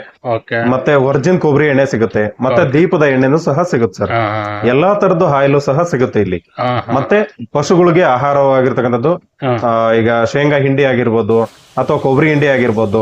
ಮತ್ತೆ ಒರಿಜಿನ್ ಕೊಬ್ಬರಿ ಎಣ್ಣೆ ಸಿಗುತ್ತೆ ಮತ್ತೆ ದೀಪದ ಎಣ್ಣೆನೂ ಸಹ ಸಿಗುತ್ತೆ ಸರ್. ಎಲ್ಲಾ ತರದ್ದು ಹಾಯಿಲು ಸಹ ಸಿಗುತ್ತೆ ಇಲ್ಲಿ. ಮತ್ತೆ ಪಶುಗಳಿಗೆ ಆಹಾರವಾಗಿರ್ತಕ್ಕಂಥದ್ದು ಈಗ ಶೇಂಗಾ ಹಿಂಡಿ ಆಗಿರ್ಬೋದು ಅಥವಾ ಕೊಬ್ಬರಿ ಹಿಂಡಿ ಆಗಿರ್ಬೋದು.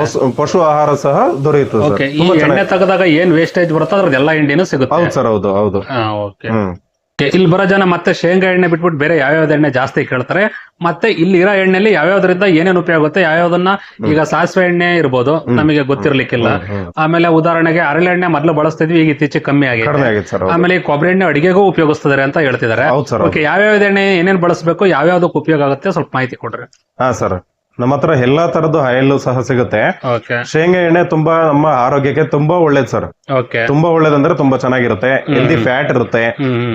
ಪಶು- ಪಶು ಆಹಾರ ಸಹ ದೊರೆಯುತ್ತದೆ ಸರ್. ಓಕೆ ಈ ಎಣ್ಣೆ ತೆಗೆದಾಗ ಏನ್ ವೇಸ್ಟೇಜ್ ಬರುತ್ತೆ ಅದ್ರದ್ದು ಎಲ್ಲ ಸಿಗುತ್ತೆ. ಹೌದು ಸರ್ ಹೌದು ಹೌದು. ಹಾ ಓಕೆ ಹ್ಮ್. Okay, ಇಲ್ಲಿ ಬರೋ ಜನ ಮತ್ತೆ ಶೇಂಗಾ ಎಣ್ಣೆ ಬಿಟ್ಬಿಟ್ಟು ಬೇರೆ ಯಾವ್ಯಾವ್ದು ಎಣ್ಣೆ ಜಾಸ್ತಿ ಕೇಳ್ತಾರೆ. ಮತ್ತೆ ಇಲ್ಲಿ ಇರೋ ಎಣ್ಣೆಲಿ ಯಾವ್ಯಾವ್ದ್ರಿಂದ ಏನೇನು ಉಪಯೋಗ ಆಗುತ್ತೆ ಯಾವ್ಯಾವ್ದನ್ನ ಈಗ ಸಾಸಿವೆ ಎಣ್ಣೆ ಇರ್ಬೋದು ನಮಗೆ ಗೊತ್ತಿರ್ಲಿಕ್ಕಿಲ್ಲ. ಆಮೇಲೆ ಉದಾಹರಣೆಗೆ ಅರಳೆ ಎಣ್ಣೆ ಮೊದಲು ಬಳಸ್ತಿದ್ವಿ ಈಗ ಇತ್ತೀಚೆಗೆ ಕಮ್ಮಿ ಆಗಿದೆ. ಕಡಿಮೆ ಆಗಿತ್ತು ಸರ್ ಹೌದು. ಆಮೇಲೆ ಈ ಕೊಬ್ಬರಿ ಎಣ್ಣೆ ಅಡಿಗೆಗೂ ಉಪಯೋಗಿಸ್ತಾರೆ ಅಂತ ಹೇಳ್ತಿದ್ದಾರೆ. ಹೌದು ಸರ್ ಓಕೆ ಯಾವ್ಯಾವ್ದು ಎಣ್ಣೆ ಏನೇನ್ ಬಳಸಬೇಕು ಯಾವ್ಯಾವ್ದಕ್ಕೆ ಉಪಯೋಗ ಆಗುತ್ತೆ ಸ್ವಲ್ಪ ಮಾಹಿತಿ ಕೊಡ್ರಿ. ಹಾ ಸರ್. ನಮ್ಮ ಹತ್ರ ಎಲ್ಲಾ ತರದ್ದು ಆಯಿಲ್ ಸಹ ಸಿಗುತ್ತೆ. ಶೇಂಗಾ ಎಣ್ಣೆ ತುಂಬಾ ನಮ್ಮ ಆರೋಗ್ಯಕ್ಕೆ ತುಂಬಾ ಒಳ್ಳೇದು ಸರ್ ತುಂಬಾ ಒಳ್ಳೇದಂದ್ರೆ ತುಂಬಾ ಚೆನ್ನಾಗಿರುತ್ತೆ. ಹೆಲ್ದಿ ಫ್ಯಾಟ್ ಇರುತ್ತೆ.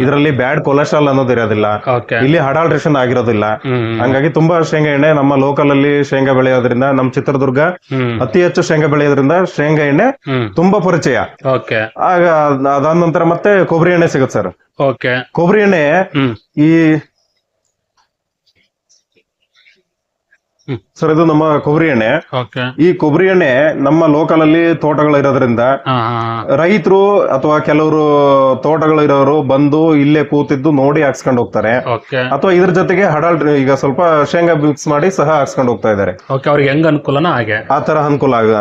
ಇದರಲ್ಲಿ ಬ್ಯಾಡ್ ಕೊಲೆಸ್ಟ್ರಾಲ್ ಅನ್ನೋದು ಇರೋದಿಲ್ಲ. ಇಲ್ಲಿ ಅಡಾಲ್ಟ್ರೇಷನ್ ಆಗಿರೋದಿಲ್ಲ. ಹಂಗಾಗಿ ತುಂಬಾ ಶೇಂಗಾ ಎಣ್ಣೆ ನಮ್ಮ ಲೋಕಲ್ ಅಲ್ಲಿ ಶೇಂಗಾ ಬೆಳೆಯೋದ್ರಿಂದ ನಮ್ಮ ಚಿತ್ರದುರ್ಗ ಅತಿ ಹೆಚ್ಚು ಶೇಂಗಾ ಬೆಳೆಯೋದ್ರಿಂದ ಶೇಂಗಾ ಎಣ್ಣೆ ತುಂಬಾ ಪರಿಚಯ. ಆಗ ಅದಾದ ನಂತರ ಮತ್ತೆ ಕೊಬ್ಬರಿ ಎಣ್ಣೆ ಸಿಗುತ್ತೆ ಸರ್ ಕೊಬ್ಬರಿ ಎಣ್ಣೆ ಈ ಸರ್ ಇದು ನಮ್ಮ ಕೊಬ್ಬರಿ ಎಣ್ಣೆ. ಈ ಕೊಬ್ಬರಿ ಎಣ್ಣೆ ನಮ್ಮ ಲೋಕಲ್ ಅಲ್ಲಿ ತೋಟಗಳು ಇರೋದ್ರಿಂದ ರೈತರು ಅಥವಾ ಕೆಲವರು ತೋಟಗಳು ಇರೋರು ಬಂದು ಇಲ್ಲೇ ಕೂತಿದ್ದು ನೋಡಿ ಹಾಕ್ಸ್ಕೊಂಡು ಹೋಗ್ತಾರೆ. ಅಥವಾ ಇದ್ರ ಜೊತೆಗೆ ಹಡಲ್ ಈಗ ಸ್ವಲ್ಪ ಶೇಂಗಾ ಮಿಕ್ಸ್ ಮಾಡಿ ಸಹ ಹಾಕ್ಸ್ಕೊಂಡು ಹೋಗ್ತಾ ಇದ್ದಾರೆ. ಅವ್ರಿಗೆ ಹೆಂಗ್ ಅನುಕೂಲನ ಹಾಗೆ. ಆ ತರ ಅನುಕೂಲ ಆಗ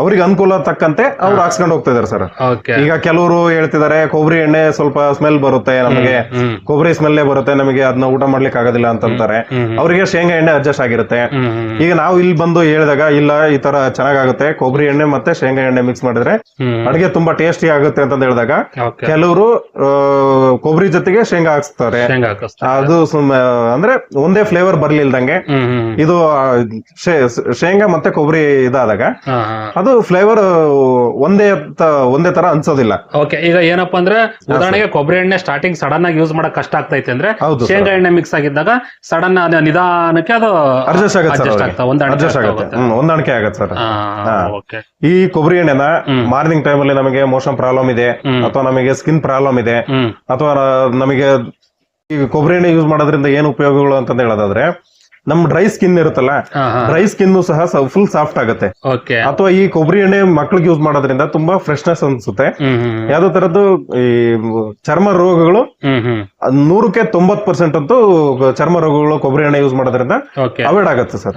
ಅವ್ರಿಗೆ ಅನುಕೂಲ ತಕ್ಕಂತೆ ಅವ್ರು ಹಾಕ್ಸ್ಕೊಂಡು ಹೋಗ್ತಾ ಇದಾರೆ ಸರ್. ಈಗ ಕೆಲವರು ಹೇಳ್ತಿದ್ದಾರೆ ಕೊಬ್ಬರಿ ಎಣ್ಣೆ ಸ್ವಲ್ಪ ಸ್ಮೆಲ್ ಬರುತ್ತೆ ನಮಗೆ. ಕೊಬ್ಬರಿ ಸ್ಮೆಲ್ಲೇ ಬರುತ್ತೆ ನಮಗೆ ಅದನ್ನ ಊಟ ಮಾಡ್ಲಿಕ್ಕೆ ಆಗೋದಿಲ್ಲ ಅಂತಂತಾರೆ. ಅವರಿಗೆ ಶೇಂಗಾ ಎಣ್ಣೆ ಅಡ್ಜಸ್ಟ್ ಆಗಿರುತ್ತೆ. ಈಗ ನಾವು ಇಲ್ಲಿ ಬಂದು ಹೇಳಿದಾಗ ಇಲ್ಲ ಈ ತರ ಚೆನ್ನಾಗುತ್ತೆ ಕೊಬ್ಬರಿ ಎಣ್ಣೆ ಮತ್ತೆ ಶೇಂಗಾ ಎಣ್ಣೆ ಮಿಕ್ಸ್ ಮಾಡಿದ್ರೆ ಅಡುಗೆ ತುಂಬಾ ಟೇಸ್ಟಿ ಆಗುತ್ತೆ ಅಂತ ಹೇಳಿದಾಗ ಕೆಲವರು ಕೊಬ್ಬರಿ ಜೊತೆಗೆ ಶೇಂಗಾ ಹಾಕ್ಸ್ತಾರೆ. ಅದು ಅಂದ್ರೆ ಒಂದೇ ಫ್ಲೇವರ್ ಬರ್ಲಿಲ್ದಂಗೆ. ಇದು ಶೇಂಗಾ ಮತ್ತೆ ಕೊಬ್ಬರಿ ಇದಾದಾಗ ಅದು ಫ್ಲೇವರ್ ಒಂದೇ ಒಂದೇ ತರ ಅನ್ಸೋದಿಲ್ಲ. ಓಕೆ ಈಗ ಏನಪ್ಪಾ ಅಂದ್ರೆ ಉದಾಹರಣೆಗೆ ಕೊಬ್ಬರಿ ಎಣ್ಣೆ ಸ್ಟಾರ್ಟಿಂಗ್ ಸಡನ್ ಆಗಿ ಯೂಸ್ ಮಾಡಕ್ ಕಷ್ಟ ಆಗ್ತೈತೆ ಅಂದ್ರೆ ಶೇಂಗಾ ಎಣ್ಣೆ ಮಿಕ್ಸ್ ಆಗಿದ್ದಾಗ ಸಡನ್ ನಿಧಾನಕ್ಕೆ ಅದು ಅಡ್ಜಸ್ಟ್ ಆಗುತ್ತೆ ಅಡ್ಜಸ್ಟ್ ಆಗುತ್ತೆ. ಹೊಂದಾಣಿಕೆ ಆಗುತ್ತೆ ಸರ್. ಈ ಕೊಬ್ಬರಿ ಎಣ್ಣೆನ ಮಾರ್ನಿಂಗ್ ಟೈಮ್ ಅಲ್ಲಿ ನಮಗೆ ಮೋಷನ್ ಪ್ರಾಬ್ಲಮ್ ಇದೆ ಅಥವಾ ನಮಗೆ ಸ್ಕಿನ್ ಪ್ರಾಬ್ಲಮ್ ಇದೆ ಅಥವಾ ನಮಗೆ ಈ ಕೊಬ್ಬರಿ ಎಣ್ಣೆ ಯೂಸ್ ಮಾಡೋದ್ರಿಂದ ಏನು ಉಪಯೋಗಗಳು ಅಂತಂದ ಹೇಳೋದಾದ್ರೆ ನಮ್ ಡ್ರೈ ಸ್ಕಿನ್ ಇರುತ್ತಲ್ಲ ಡ್ರೈ ಸ್ಕಿನ್ ಸಹ ಫುಲ್ ಸಾಫ್ಟ್ ಆಗುತ್ತೆ. ಅಥವಾ ಈ ಕೊಬ್ಬರಿ ಎಣ್ಣೆ ಮಕ್ಳಿಗೆ ಯೂಸ್ ಮಾಡೋದ್ರಿಂದ ತುಂಬಾ ಫ್ರೆಶ್ನೆಸ್ ಅನ್ಸುತ್ತೆ. ಯಾವ್ದೋ ತರದ್ದು ಈ ಚರ್ಮ ರೋಗಗಳು ನೂರಕ್ಕೆ ತೊಂಬತ್ ಪರ್ಸೆಂಟ್ ಅಂತೂ ಚರ್ಮ ರೋಗಗಳು ಕೊಬ್ಬರಿ ಎಣ್ಣೆ ಯೂಸ್ ಮಾಡೋದ್ರಿಂದ ಅವಾಯ್ಡ್ ಆಗುತ್ತೆ ಸರ್.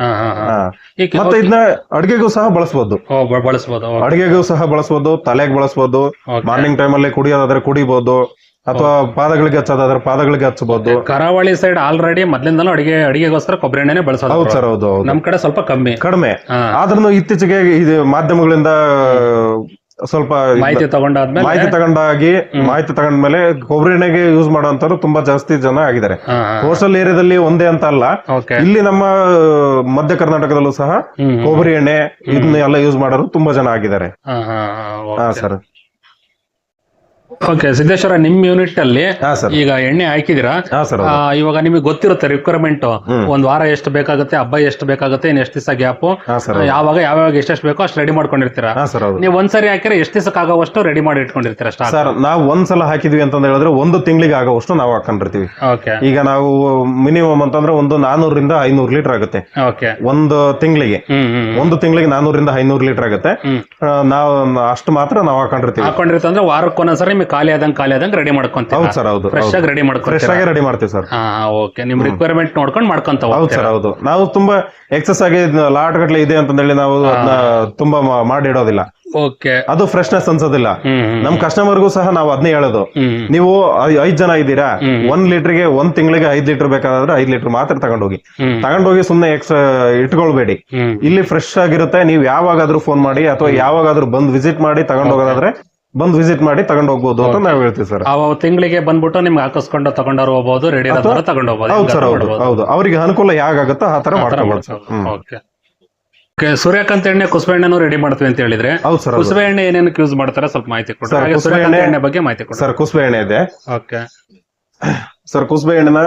ಮತ್ತೆ ಇದನ್ನ ಅಡಿಗೆಗೂ ಸಹ ಬಳಸಬಹುದು ಓ, ಬ- ಬಳಸ್ಬೋದು. ಓ, ಅಡಿಗೆಗೂ ಸಹ ಬಳಸಬಹುದು ತಲೆಗೆ ಬಳಸಬಹುದು ಮಾರ್ನಿಂಗ್ ಟೈಮ್ ಅಲ್ಲಿ ಕುಡಿಯೋದಾದ್ರೆ ಕುಡಿಬಹುದು ಅಥವಾ ಪಾದಗಳಿಗೆ ಹಚ್ಚೋದಾದ್ರೆ ಪಾದಗಳಿಗೆ ಹಚ್ಚಬಹುದು. ಕರಾವಳಿ ಸೈಡ್ ಆಲ್ರೆಡಿ ಮೊದ್ಲಿಂದಲೂ ಅಡಿಗೆ ಅಡಿಗೆಗೋಸ್ಕರ ಕೊಬ್ಬರಿ ಎಣ್ಣೆನೆ ಬಳಸೋದು ಹೌದು ಸರ್. ಹೌದು ಹೌದು. ನಮ್ ಕಡೆ ಸ್ವಲ್ಪ ಕಮ್ಮಿ. ಕಡಿಮೆ. ಆದ್ರೂ ಇತ್ತೀಚೆಗೆ ಇದು ಮಾಧ್ಯಮಗಳಿಂದ ಸ್ವಲ್ಪ ಮಾಹಿತಿ ತಗೊಂಡಾದ್ಮೇಲೆ ಮಾಹಿತಿ ತಗೊಂಡಾಗಿ ಮಾಹಿತಿ ತಗೊಂಡ್ಮೇಲೆ ಕೊಬ್ಬರಿ ಎಣ್ಣೆಗೆ ಯೂಸ್ ಮಾಡುವಂತವ್ರು ತುಂಬಾ ಜಾಸ್ತಿ ಜನ ಆಗಿದ್ದಾರೆ. ಕೋಸಲ್ ಕೋಸ್ಟಲ್ ಏರಿಯಾದಲ್ಲಿ ಒಂದೇ ಅಂತ ಅಲ್ಲ. ಇಲ್ಲಿ ನಮ್ಮ ಮಧ್ಯ ಕರ್ನಾಟಕದಲ್ಲೂ ಸಹ ಕೊಬ್ಬರಿ ಎಣ್ಣೆ ಇದನ್ನ ಎಲ್ಲ ಯೂಸ್ ಮಾಡೋರು ತುಂಬಾ ಜನ ಆಗಿದ್ದಾರೆ. ಹಾ ಸರ್. ಓಕೆ ಸಿದ್ದೇಶ್ವರ ನಿಮ್ ಯೂನಿಟ್ ಅಲ್ಲಿ ಹಾ ಸರ್. ಈಗ ಎಣ್ಣೆ ಹಾಕಿದಿರಾ ಹಾ ಸರ್ ಆ, ಇವಾಗ ನಿಮಗೆ ಗೊತ್ತಿರುತ್ತೆ ರಿಕ್ವೈರ್ಮೆಂಟ್ ಒಂದ್ ವಾರ ಎಷ್ಟು ಬೇಕಾಗುತ್ತೆ ಹಬ್ಬ ಎಷ್ಟು ಬೇಕಾಗುತ್ತೆ ಇನ್ ಎಷ್ಟು ದಿವಸ ಗ್ಯಾಪ್ ಹಾ ಸರ್ ಯಾವಾಗ ಯಾವಾಗ ಎಷ್ಟೆಷ್ಟು ಬೇಕೋ ಅಷ್ಟು ರೆಡಿ ಮಾಡ್ಕೊಂಡಿರ್ತೀರಾ? ಹಾ ಸರ್ ಹೌದು. ನೀವು ಒಂದ್ಸರಿ ಹಾಕಿದ್ರೆ ಎಷ್ಟು ದಿವಸಕ್ಕೆ ಆಗೋವಷ್ಟು ರೆಡಿ ಮಾಡಿ ಇಟ್ಕೊಂಡಿರ್ತೀರಾ ಸ್ಟಾಕ್ ಸರ್ ನಾವು ಒಂದ್ಸಲ ಹಾಕಿದ್ವಿ ಅಂತ ಹೇಳಿದ್ರೆ ಒಂದು ತಿಂಗಳಿಗೆ ಆಗೋವಷ್ಟು ನಾವು ಹಾಕೊಂಡಿರ್ತೀವಿ. ಓಕೆ ಈಗ ನಾವು ಮಿನಿಮಮ್ ಅಂತಂದ್ರೆ ಒಂದು ನಾನೂರರಿಂದ ಐನೂರು ಲೀಟರ್ ಆಗುತ್ತೆ. ಓಕೆ ಒಂದು ತಿಂಗಳಿಗೆ. ಹ್ಮ್ ಹ್ಮ್ ಒಂದು ತಿಂಗಳಿಗೆ ನಾನೂರಿಂದ ಐನೂರು ಲೀಟರ್ ಆಗುತ್ತೆ. ಹ್ಮ್. ಆ, ನಾವು ಅಷ್ಟು ಮಾತ್ರ ನಾವು ಹಾಕೊಂಡಿರ್ತೀವಿ. ಹಾಕೊಂಡಿರ್ತಂದ್ರೆ ಅಂದ್ರೆ ವಾರಕ್ಕೊಂದೊಂದ್ಸರಿ ನಿಮಗೆ ಖಾಲಿ ಆದಂಗ್ ಖಾಲಿ ಆದಂಗ್ ರೆಡಿ ಮಾಡ್ಕೊಂತೀವಿ ಹೌದು ಸರ್ ಹೌದು ಫ್ರೆಶ್ ಆಗಿ ರೆಡಿ ಫ್ರೆಶ್ ಮಾಡ್ಕೊಂತೀವಿ ಆಗಿ ರೆಡಿ ಮಾಡ್ತೀವಿ ಸರ್. ಹಾ ಓಕೆ ನಿಮ್ ರಿಕ್ವೈರ್ಮೆಂಟ್ ನೋಡ್ಕೊಂಡು ಮಾಡ್ಕೊಂತ ಹೌದು ಹೋಗ್ತೀರಾ ಸರ್ ಹೌದು. ನಾವು ತುಂಬಾ ಎಕ್ಸಸ್ ಆಗಿ ಲಾಟ್ ಗಟ್ಲೆ ಇದೆ ಅಂತಂದೇಳಿ ನಾವು ಅದನ್ನ ತುಂಬಾ ಮಾ- ಮಾಡಿಡೋದಿಲ್ಲ ಓಕೆ ಅದು ಫ್ರೆಶ್ನೆಸ್ ಅನ್ಸೋದಿಲ್ಲ. ಹ್ಮ್ ಹ್ಮ್ ನಮ್ ಕಸ್ಟಮರ್ಗೂ ಸಹ ನಾವು ಅದನ್ನೇ ಹೇಳೋದು. ಹ್ಮ್ ನೀವು ಐ- ಐದ್ ಜನ ಇದ್ದೀರಾ? ಒಂದ್ ಲೀಟರ್ಗೆ ಒಂದ್ ತಿಂಗಳಿಗೆ ಐದ್ ಲೀಟರ್ ಬೇಕಾದ್ರೆ ಐದ್ ಲೀಟರ್ ಮಾತ್ರ ತಗೊಂಡೋಗಿ. ಹ್ಮ್ ತಗೊಂಡೋಗಿ ಸುಮ್ನೆ ಎಕ್ಸ್ಟ್ರಾ ಇಟ್ಕೊಳ್ಬೇಡಿ. ಹ್ಮ್. ಇಲ್ಲಿ ಫ್ರೆಶ್ ಆಗಿರುತ್ತೆ ನೀವು ಯಾವಾಗಾದ್ರೂ ಫೋನ್ ಮಾಡಿ ಅಥವಾ ಯಾವಾಗಾದ್ರೂ ಬಂದ್ ವಿಸಿಟ್ ಮಾಡಿ ತಗೊಂಡ್ ಹೋಗೋದಾದ್ರೆ ಬಂದ್ ವಿಸಿಟ್ ಮಾಡಿ ತಗೊಂಡ್ ಹೋಗ್ಬೋದು ಅಂತ ನಾವ್ ಹೇಳ್ತೀವಿ ಸರ್ ಅವ ತಿಂಗಳಿಗೆ ಬಂದ್ಬಿಟ್ಟು ನಿಮ್ಗೆ ಹಾಕಿಸ್ಕೊಂಡು ತಗೊಂಡವ್ರು ಹೋಗ್ಬೋದು ರೆಡಿ ಇರೋದ್ರ ತಗೊಂಡ್ ಹೌದು ಸರ್ ಹೌದು ಅವರಿಗೆ ಹೌದು. ಅವ್ರಿಗೆ ಅನುಕೂಲ ಯಾಗಾಗುತ್ತೋ ಆ ತರ ಮಾಡ್ಕೊಬೋದು. ಸರ್ ಓಕೆ ಓಕೆ ಸೂರ್ಯಕಾಂತ ಎಣ್ಣೆ ಕುಸುಬೆ ಎಣ್ಣೆನು ರೆಡಿ ಮಾಡ್ತೀವಿ ಅಂತ ಹೇಳಿದ್ರೆ ಹೌದು ಸರ್ ಹೌದು. ಕುಸುಬೆ ಎಣ್ಣೆ ಏನೇನಕ್ಕೆ ಯೂಸ್ ಮಾಡ್ತಾರೆ ಸ್ವಲ್ಪ ಮಾಹಿತಿ ಕೊಡಿ. ಸರ್, ಹಾಗೆ ಕುಸುಬೆ ಸೂರ್ಯಕಾಂತ ಎಣ್ಣೆ- ಎಣ್ಣೆ ಬಗ್ಗೆ ಮಾಹಿತಿ ಕೊಡಿ. ಸರ್ ಕುಸುಬೆ ಎಣ್ಣೆ ಇದೆ. ಓಕೆ ಸರ್ ಕುಸುಬೆ ಎಣ್ಣೆನ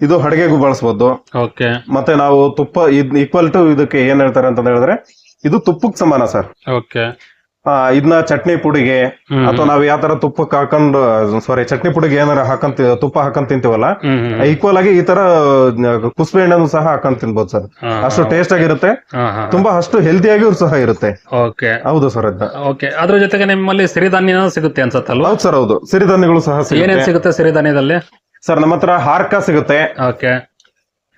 ಇದು ಅಡಿಗೆಗೂ ಬಳಸಬಹುದು ಓಕೆ ಮತ್ತೆ ನಾವು ತುಪ್ಪ ಈಕ್ವಲ್ ಟು ಇದಕ್ಕೆ ಏನ್ ಹೇಳ್ತಾರೆ ಅಂತ ಹೇಳಿದ್ರೆ ಇದು ತುಪ್ಪಕ್ಕೆ ಸಮಾನ ಸರ್ ಓಕೆ ಇದನ್ನ ಚಟ್ನಿ ಪುಡಿಗೆ ಅಥವಾ ನಾವು ಯಾವ ತರ ತುಪ್ಪಕ್ಕೆ ಹಾಕೊಂಡು ಸಾರಿ ಚಟ್ನಿ ಪುಡಿಗೆ ಏನಾರ ಹಾಕಂತ ತುಪ್ಪ ಹಾಕೊಂಡ್ ತಿಂತೀವಲ್ಲ ಈಕ್ವಲ್ ಆಗಿ ಈ ತರ ಕುಸುಬೆ ಎಣ್ಣೆನು ಸಹ ಹಾಕೊಂಡ್ ತಿನ್ಬೋದು ಸರ್. ಅಷ್ಟು ಟೇಸ್ಟ್ ಆಗಿರುತ್ತೆ. ತುಂಬಾ ಅಷ್ಟು ಹೆಲ್ದಿಯಾಗಿಯೂ ಸಹ ಇರುತ್ತೆ. ಓಕೆ. ಹೌದು ಸರ್ ಓಕೆ. ಅದ್ರ ಜೊತೆಗೆ ನಿಮ್ಮಲ್ಲಿ ಸಿರಿಧಾನ್ಯ ಸಿಗುತ್ತೆ ಅನ್ಸತ್ತಲ್ಲ ಹೌದು ಸರ್ ಹೌದು. ಸಿರಿಧಾನ್ಯಗಳು ಸಹ ಸಿಗುತ್ತೆ. ಏನೇನ್ ಸಿಗುತ್ತೆ ಸಿರಿಧಾನ್ಯದಲ್ಲಿ? ಸರ್ ನಮ್ಮ ಹತ್ರ ಹಾರ್ಕ ಸಿಗುತ್ತೆ. ಓಕೆ.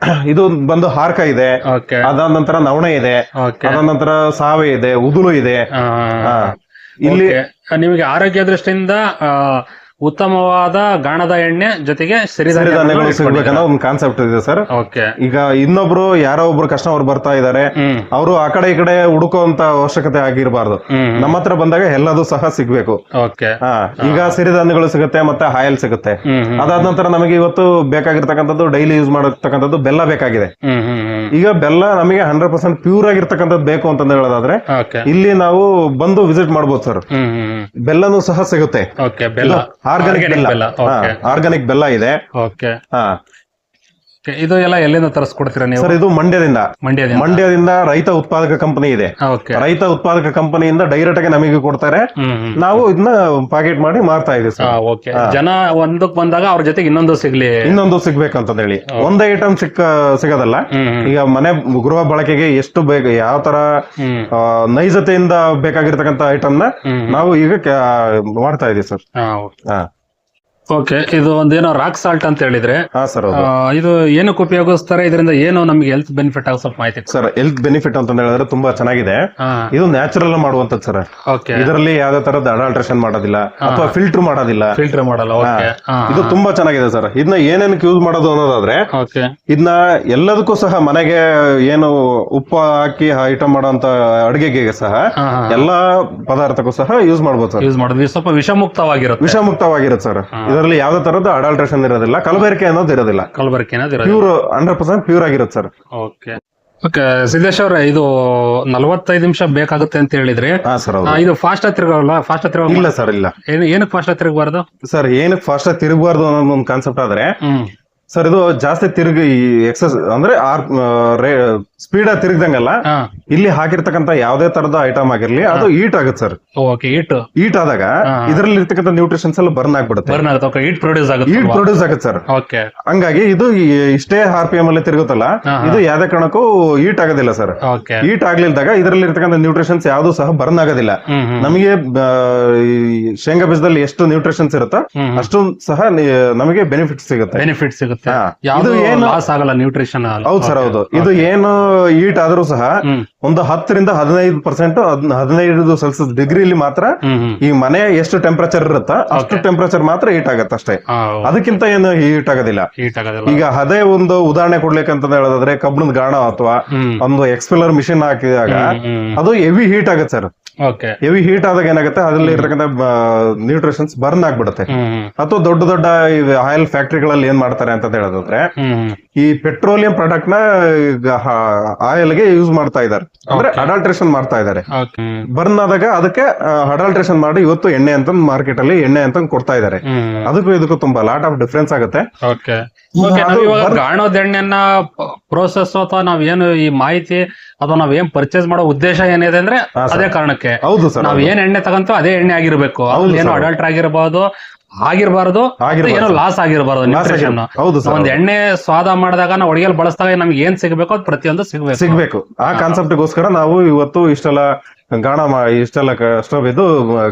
ಇದು ಬಂದು ಹಾರ್ಕ ಇದೆ. ಅದಾದ ನಂತರ ನವಣೆ ಇದೆ. ಅದಾದ ನಂತರ ಸಾವೆ ಇದೆ ಉದುಲು ಇದೆ. ಇಲ್ಲಿ ನಿಮಗೆ ಆರೋಗ್ಯ ದೃಷ್ಟಿಯಿಂದ ಆ, ಉತ್ತಮವಾದ ಗಾಣದ ಎಣ್ಣೆ ಜೊತೆಗೆ ಸಿರಿಧಾನ್ಯಗಳು ಸಿಗ್ಬೇಕನ್ನೋ ಒಂದು ಕಾನ್ಸೆಪ್ಟ್ ಇದೆ ಸರ್. ಓಕೆ. ಈಗ ಇನ್ನೊಬ್ರು ಯಾರೋ ಒಬ್ರು ಕಸ್ಟಮರ್ ಬರ್ತಾ ಇದಾರೆ ಅವರು ಆ ಕಡೆ ಈ ಕಡೆ ಹುಡುಕುವಂತ ಅವಶ್ಯಕತೆ ಆಗಿರಬಾರ್ದು. ನಮ್ಮ ಹತ್ರ ಬಂದಾಗ ಎಲ್ಲದು ಸಹ ಸಿಗ್ಬೇಕು. ಓಕೆ. ಹಾ ಈಗ ಸಿರಿಧಾನ್ಯಗಳು ಸಿಗುತ್ತೆ ಮತ್ತೆ ಹಾಯಲ್ ಸಿಗುತ್ತೆ. ಅದಾದ ನಂತರ ನಮಗೆ ಇವತ್ತು ಬೇಕಾಗಿರ್ತಕ್ಕಂಥದ್ದು ಡೈಲಿ ಯೂಸ್ ಮಾಡತಕ್ಕಂಥದ್ದು ಬೆಲ್ಲ ಬೇಕಾಗಿದೆ. ಈಗ ಬೆಲ್ಲ ನಮಗೆ ಹಂಡ್ರೆಡ್ ಪರ್ಸೆಂಟ್ ಪ್ಯೂರ್ ಆಗಿರ್ತಕ್ಕಂಥದ್ದು ಬೇಕು ಅಂತ ಹೇಳೋದಾದ್ರೆ ಇಲ್ಲಿ ನಾವು ಬಂದು ವಿಸಿಟ್ ಮಾಡ್ಬೋದು ಸರ್ ಬೆಲ್ಲನೂ ಸಹ ಸಿಗುತ್ತೆ. ಆರ್ಗಾನಿಕ್ ಬೆಲ್ಲ. ಆರ್ಗಾನಿಕ್ ಬೆಲ್ಲ. ಇದೆ. ಇದು ಎಲ್ಲ ಎಲ್ಲಿಂದ ತರಿಸ್ಕೊಡ್ತೀರಾ ನೀವು? ಸರ್ ಇದು ಮಂಡ್ಯದಿಂದ. ಮಂಡ್ಯದಿಂದ. ಮಂಡ್ಯದಿಂದ ರೈತ ಉತ್ಪಾದಕ ಕಂಪನಿ ಇದೆ. ಓಕೆ ರೈತ ಉತ್ಪಾದಕ ಕಂಪನಿಯಿಂದ ಡೈರೆಕ್ಟ್ ಆಗಿ ನಮಗೆ ಕೊಡ್ತಾರೆ. ನಾವು ಇದನ್ನ ಪ್ಯಾಕೆಟ್ ಮಾಡಿ ಮಾರ್ತಾ ಇದೀವಿ ಸರ್. ಓಕೆ ಜನ ಒಂದಕ್ಕೆ ಬಂದಾಗ ಅವ್ರ ಜೊತೆಗೆ ಇನ್ನೊಂದು ಸಿಗ್ಲಿ. ಇನ್ನೊಂದು ಸಿಗ್ಬೇಕಂತ ಹೇಳಿ ಒಂದೇ ಐಟಮ್ ಸಿಕ್ಕ ಸಿಗೋದಲ್ಲ. ಈಗ ಮನೆ ಗೃಹ ಬಳಕೆಗೆ ಎಷ್ಟು ಬೇಕು ಯಾವ ತರ ನೈಜತೆಯಿಂದ ಬೇಕಾಗಿರ್ತಕ್ಕಂತ ಐಟಮ್ನ ನಾವು ಈಗ ಮಾಡ್ತಾ ಇದೀವಿ ಸರ್. ಹಾ. ಓಕೆ ಇದು ಒಂದೇನೋ ರಾಕ್ ಸಾಲ್ಟ್ ಅಂತ ಹೇಳಿದ್ರೆ ಹಾ ಸರ್ ಆ, ಇದು ಏನಕ್ಕೆ ಉಪಯೋಗಿಸ್ತಾರೆ ಇದರಿಂದ ಏನು ನಮಗೆ ಹೆಲ್ತ್ ಬೆನಿಫಿಟ್ ಆಗ ಸ್ವಲ್ಪ ಮಾಹಿತಿ ಸರ್ ಹೆಲ್ತ್ ಬೆನಿಫಿಟ್ ಅಂತ ಹೇಳಿದ್ರೆ ತುಂಬಾ ಚೆನ್ನಾಗಿದೆ. ಹಾ. ಇದು ನ್ಯಾಚುರಲ್ ಮಾಡುವಂತದ್ದು ಸರ್. ಓಕೆ ಇದರಲ್ಲಿ ಯಾವ್ದೇ ತರದ ಅಡಾಲ್ಟ್ರೇಷನ್ ಮಾಡೋದಿಲ್ಲ ಅಥವಾ ಫಿಲ್ಟರ್ ಮಾಡೋದಿಲ್ಲ. ಫಿಲ್ಟರ್ ಮಾಡಲ್ಲ ಓಕೆ ಹಾ ಇದು ತುಂಬಾ ಚೆನ್ನಾಗಿದೆ ಸರ್. ಇದನ್ನ ಏನೇನಕ್ಕೆ ಯೂಸ್ ಮಾಡೋದು ಅನ್ನೋದಾದ್ರೆ ಓಕೆ ಇದನ್ನ ಎಲ್ಲದಕ್ಕೂ ಸಹ ಮನೆಗೆ ಏನು ಉಪ್ಪು ಹಾಕಿ ಐಟಮ್ ಮಾಡೋಂತ ಅಡುಗೆಗೆ ಸಹ ಹಾ ಎಲ್ಲಾ ಪದಾರ್ಥಕ್ಕೂ ಸಹ ಯೂಸ್ ಮಾಡ್ಬೋದು ಸರ್. ಯೂಸ್ ಮಾಡೋದು. ಇದು ಸ್ವಲ್ಪ ವಿಷಮುಕ್ತವಾಗಿರುತ್ತೆ. ವಿಷಮುಕ್ತವಾಗಿರುತ್ತೆ ಸರ್. ಇದರಲ್ಲಿ ಯಾವ್ದೇ ತರದ ಅಡಲ್ಟ್ರೇಷನ್ ಇರೋದಿಲ್ಲ. ಕಲಬೆರಕೆ ಅನ್ನೋದು ಇರೋದಿಲ್ಲ. ಕಲಬೆರಕೆ ಅನ್ನೋದು ಇರೋದು ಪ್ಯೂರ್ ಹಂಡ್ರೆಡ್ ಪರ್ಸೆಂಟ್ ಪ್ಯೂರ್ ಆಗಿರುತ್ತೆ ಸರ್ ಓಕೆ ಓಕೆ ಸಿದ್ದೇಶ್ ಅವ್ರೆ ಇದು ನಲವತ್ತೈದು ನಿಮಿಷ ಬೇಕಾಗುತ್ತೆ ಅಂತ ಹೇಳಿದ್ರೆ ಹಾ ಸರ್ ಆ, ಇದು ಫಾಸ್ಟ್ ತಿರುಗಲ್ಲ ಫಾಸ್ಟ್ ತಿರುಗ ಇಲ್ಲ ಸರ್ ಇಲ್ಲ. ಏನು ಏನಕ್ಕೆ ಫಾಸ್ಟ್ ತಿರುಗಬಾರ್ದು? ಸರ್ ಏನಕ್ಕೆ ಫಾಸ್ಟ್ ತಿರುಗಬಾರ್ದು ಅನ್ನೋ ಒಂದು ಕಾನ್ಸೆಪ್ಟ್ ಆದ್ರೆ ಹ್ಮ್. ಸರ್ ಇದು ಜಾಸ್ತಿ ತಿರುಗಿ ಎಕ್ಸಸ್ ಅಂದ್ರೆ ಆರ್ ಸ್ಪೀಡ್ ತಿರುಗ್ದಂಗಲ್ಲ. ಇಲ್ಲಿ ಹಾಕಿರ್ತಕ್ಕಂತ ಯಾವ್ದೇ ತರದ ಐಟಮ್ ಆಗಿರ್ಲಿ ಅದು ಈಟ್ ಆಗುತ್ತೆ ಸರ್. ಓಕೆ ಈಟ್ ಈಟ್ ಆದಾಗ ಇದರಲ್ಲಿ ಇರ್ತಕ್ಕಂಥ ನ್ಯೂಟ್ರಿಷನ್ಸ್ ಎಲ್ಲ ಬರ್ನ್ ಆಗ್ಬಿಡುತ್ತೆ. ಬರ್ನ್ ಆಗುತ್ತೆ. ಓಕೆ ಈಟ್ ಪ್ರೊಡ್ಯೂಸ್ ಆಗುತ್ತೆ ಈಟ್ ಪ್ರೊಡ್ಯೂಸ್ ಆಗುತ್ತೆ ಸರ್. ಓಕೆ ಹಂಗಾಗಿ ಇದು ಇಷ್ಟೇ ಆರ್ ಪಿ ಎಂ ಅಲ್ಲಿ ತಿರುಗುತ್ತಲ್ಲ ಇದು ಯಾವ್ದೇ ಕಾರಣಕ್ಕೂ ಈಟ್ ಆಗೋದಿಲ್ಲ ಸರ್. ಓಕೆ ಈಟ್ ಆಗ್ಲಿಲ್ದಾಗ ಇದರಲ್ಲಿ ಇರ್ತಕ್ಕಂಥ ನ್ಯೂಟ್ರಿಷನ್ಸ್ ಯಾವ್ದು ಸಹ ಬರ್ನ್ ಆಗೋದಿಲ್ಲ. ನಮಗೆ ಈ ಶೇಂಗಾ ಬೀಜದಲ್ಲಿ ಎಷ್ಟು ನ್ಯೂಟ್ರಿಷನ್ಸ್ ಇರುತ್ತೋ ಅಷ್ಟೊಂದು ಅಷ್ಟು ಸಹ ನಮಗೆ ಬೆನಿಫಿಟ್ ಸಿಗುತ್ತೆ. ಬೆನಿಫಿಟ್ ಸಿಗುತ್ತೆ. ಯಾವ್ದು ಇದು ಏನು- ಲಾಸ್ ಆಗಲ್ಲ ನ್ಯೂಟ್ರಿಷನ್ ಹೌದು ಸರ್ ಹೌದು. ಇದು ಏನು ಹೀಟ್ ಆದ್ರೂ ಸಹ ಒಂದು ಹತ್ತರಿಂದ ಹದಿನೈದು ಪರ್ಸೆಂಟ್ ಹದಿನೈದು ಸೆಲ್ಸಿಯಸ್ ಡಿಗ್ರಿಲಿ ಮಾತ್ರ ಈ ಮನೆ ಎಷ್ಟು ಟೆಂಪರೇಚರ್ ಇರುತ್ತಾ ಅಷ್ಟು ಟೆಂಪರೇಚರ್ ಮಾತ್ರ ಹೀಟ್ ಆಗತ್ತೆ ಅಷ್ಟೇ. ಅದಕ್ಕಿಂತ ಏನು ಹೀಟ್ ಆಗೋದಿಲ್ಲ. ಈಗ ಅದೇ ಒಂದು ಉದಾಹರಣೆ ಕೊಡ್ಲಿಕ್ಕಂತ ಹೇಳೋದಾದ್ರೆ ಕಬ್ಬಿಣದ ಗಾಣ ಅಥವಾ ಒಂದು ಎಕ್ಸ್ಪೆಲರ್ ಮಿಷಿನ್ ಹಾಕಿದಾಗ ಅದು ಹೆವಿ ಹೀಟ್ ಆಗುತ್ತೆ ಸರ್. ಹೆವಿ ಹೀಟ್ ಆದಾಗ ಏನಾಗುತ್ತೆ? ಅದ್ರಲ್ಲಿ ಇರ್ತಕ್ಕಂಥ ನ್ಯೂಟ್ರಿಷನ್ಸ್ ಬರ್ನ್ ಆಗ್ಬಿಡುತ್ತೆ. ಅಥವಾ ದೊಡ್ಡ ದೊಡ್ಡ ಆಯಿಲ್ ಫ್ಯಾಕ್ಟರಿಗಳಲ್ಲಿ ಏನ್ ಮಾಡ್ತಾರೆ ಅಂತ ಹೇಳೋದಾದ್ರೆ ಹೇಳೋದಂದ್ರೆ ಈ ಪೆಟ್ರೋಲಿಯಂ ಪ್ರಾಡಕ್ಟ್ನ ಆಯಿಲ್ಗೆ ಯೂಸ್ ಮಾಡ್ತಾ ಇದ್ದಾರೆ. ಅಂದ್ರೆ ಅಡಲ್ಟ್ರೇಷನ್ ಮಾಡ್ತಾ ಇದ್ದಾರೆ. ಬರ್ನ್ ಆದಾಗ ಅದಕ್ಕೆ ಅಡಲ್ಟ್ರೇಷನ್ ಮಾಡಿ ಇವತ್ತು ಎಣ್ಣೆ ಅಂತ ಮಾರ್ಕೆಟ್ ಅಲ್ಲಿ ಎಣ್ಣೆ ಅಂತ ಕೊಡ್ತಾ ಇದ್ದಾರೆ. ಅದಕ್ಕೂ ಇದಕ್ಕೂ ತುಂಬಾ ಲಾಟ್ ಆಫ್ ಡಿಫ್ರೆನ್ಸ್ ಆಗುತ್ತೆ. ಬರ್- ಗಾಣೋದೆಣ್ಣೆನ ಪ್ರೋಸೆಸ್ ಅಥವಾ ನಾವ್ ಏನು ಈ ಮಾಹಿತಿ ಅಥವಾ ನಾವ್ ಏನ್ ಪರ್ಚೇಸ್ ಮಾಡೋ ಉದ್ದೇಶ ಏನಿದೆ ಅಂದ್ರೆ ಅದೇ ಕಾರಣಕ್ಕೆ. ಹೌದು ಸರ್ ನಾವ್ ಏನ್ ಎಣ್ಣೆ ತಗಂತೋ ಅದೇ ಎಣ್ಣೆ ಆಗಿರ್ಬೇಕು. ಏನು ಅಡಲ್ಟ್ ಆಗಿರ್ಬೋದು ಆಗಿರ್ಬಾರ್ದು. ಏನೋ ಲಾಸ್ ಆಗಿರಬಾರ್ದು ಹೌದು ಒಂದ್ ಎಣ್ಣೆ ಸ್ವಾದ ಮಾಡಿದಾಗ ನಾವು ಅಡಿಗೆಲ್ ಬಳಸಿದಾಗ ನಮ್ಗೆ ಏನ್ ಸಿಗ್ಬೇಕು ಅದು ಪ್ರತಿಯೊಂದು ಸಿಗಬೇಕು. ಸಿಗ್ಬೇಕು. ಆ ಕಾನ್ಸೆಪ್ಟ್ಗೋಸ್ಕರ ನಾವು ಇವತ್ತು ಇಷ್ಟೆಲ್ಲ ಗಾಣ ಇಷ್ಟೆಲ್ಲ ಸ್ಟವ್ ಇದ್ದು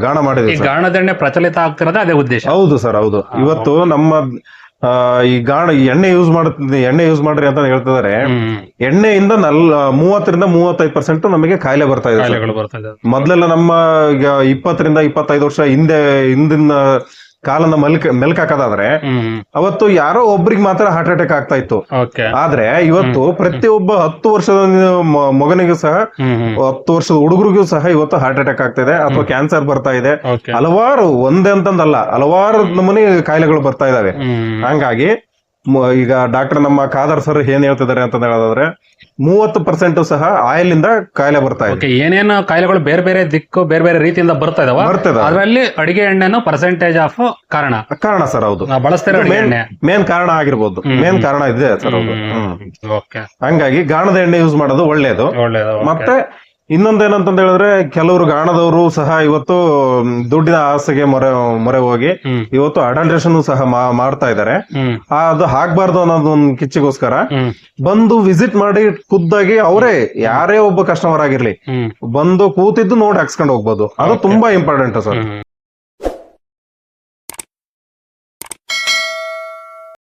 ಗಾಣ ಮಾಡಿದ್ವಿ ಗಾಣದ ಎಣ್ಣೆ ಪ್ರಚಲಿತ ಆಗ್ತಿರೋದೇ ಅದೇ ಉದ್ದೇಶ. ಹೌದು ಸರ್ ಹೌದು. ಇವತ್ತು ನಮ್ಮ ಈ ಗಾಣ ಈ ಎಣ್ಣೆ ಯೂಸ್ ಮಾಡ ಎಣ್ಣೆ ಯೂಸ್ ಮಾಡ್ರಿ ಅಂತ ಹೇಳ್ತಿದಾರೆ ಎಣ್ಣೆಯಿಂದ ನಲ್ ಮೂವತ್ತರಿಂದ ಮೂವತ್ತೈದು ಪರ್ಸೆಂಟ್ ನಮಗೆ ಕಾಯಿಲೆ ಬರ್ತಾ ಇದೆ ಮೊದಲೆಲ್ಲ ಬರ್ತಾ ಇದೆ. ಮೊದ್ಲೆಲ್ಲ ನಮ್ಮ ಈಗ ಇಪ್ಪತ್ತರಿಂದ ಇಪ್ಪತ್ತೈದು ವರ್ಷ ಹಿಂದೆ ಹಿಂದಿನ ಕಾಲನ ಮಲ್ಕ ಮೆಲ್ಕ್ ಹಾಕೋದಾದ್ರೆ ಅವತ್ತು ಯಾರೋ ಒಬ್ರಿಗೆ ಮಾತ್ರ ಹಾರ್ಟ್ ಅಟ್ಯಾಕ್ ಆಗ್ತಾ ಇತ್ತು. ಆದ್ರೆ ಇವತ್ತು ಪ್ರತಿಯೊಬ್ಬ ಹತ್ತು ವರ್ಷದ ಮಗನಿಗೂ ಸಹ ಹತ್ತು ವರ್ಷದ ಹುಡುಗರಿಗೂ ಸಹ ಇವತ್ತು ಹಾರ್ಟ್ ಅಟ್ಯಾಕ್ ಆಗ್ತಾ ಇದೆ ಅಥವಾ ಕ್ಯಾನ್ಸರ್ ಬರ್ತಾ ಇದೆ. ಹಲವಾರು ಒಂದೇ ಅಂತಂದಲ್ಲ ಹಲವಾರು ನಮೂನಿ ಕಾಯಿಲೆಗಳು ಬರ್ತಾ ಇದಾವೆ. ಹಂಗಾಗಿ ಈಗ ಡಾಕ್ಟರ್ ನಮ್ಮ ಖಾದರ್ ಸರ್ ಏನ್ ಹೇಳ್ತಿದ್ದಾರೆ ಅಂತ ಹೇಳೋದಾದ್ರೆ ಮೂವತ್ತು ಪರ್ಸೆಂಟ್ ಸಹ ಆಯಿಲ್ ಇಂದ ಕಾಯಿಲೆ ಬರ್ತಾ ಇದೆ. ಓಕೆ ಏನೇನು ಕಾಯಿಲೆಗಳು ಬೇರೆ ಬೇರೆ ದಿಕ್ಕು ಬೇರೆ ಬೇರೆ ರೀತಿಯಿಂದ ಬರ್ತಾ ಇದಾವ? ಬರ್ತದ ಅದರಲ್ಲಿ ಅಡಿಗೆ ಎಣ್ಣೆನು ಪರ್ಸೆಂಟೇಜ್ ಆಫ್ ಕಾರಣ. ಕಾರಣ ಸರ್ ಹೌದು. ನಾವು ಬಳಸ್ತಿರೋ ಅಡಿಗೆ ಮೇನ್ ಎಣ್ಣೆ. ಮೇನ್ ಕಾರಣ ಆಗಿರ್ಬೋದು. ಮೇನ್ ಕಾರಣ ಇದೆ ಸರ್ ಹೌದು. ಹ್ಮ್. ಓಕೆ. ಹಂಗಾಗಿ ಗಾಣದ ಎಣ್ಣೆ ಯೂಸ್ ಮಾಡೋದು ಒಳ್ಳೇದು. ಒಳ್ಳೇದು ಇನ್ನೊಂದೇನಂತಂದ ಹೇಳಿದ್ರೆ ಕೆಲವರು ಗಾಣದವರು ಸಹ ಇವತ್ತು ದುಡ್ಡಿನ ಆಸೆಗೆ ಮೊರೆ ಮೊರೆ ಹೋಗಿ ಇವತ್ತು ಅಡಲ್ಟ್ರೇಷನ್ ಸಹ ಮಾಡ್ತಾ ಇದ್ದಾರೆ ಅದು ಹಾಕ್ಬಾರ್ದು ಅನ್ನೋದು ಒಂದು ಕಿಚ್ಚಿಗೋಸ್ಕರ ಬಂದು ವಿಸಿಟ್ ಮಾಡಿ ಖುದ್ದಾಗಿ ಅವರೇ ಯಾರೇ ಒಬ್ಬ ಕಸ್ಟಮರ್ ಆಗಿರ್ಲಿ ಬಂದು ಕೂತಿದ್ದು ನೋಡಿ ಹಾಕ್ಸ್ಕೊಂಡು ಹೋಗ್ಬೋದು. ಅದು ತುಂಬಾ ಇಂಪಾರ್ಟೆಂಟ್ ಸರ್.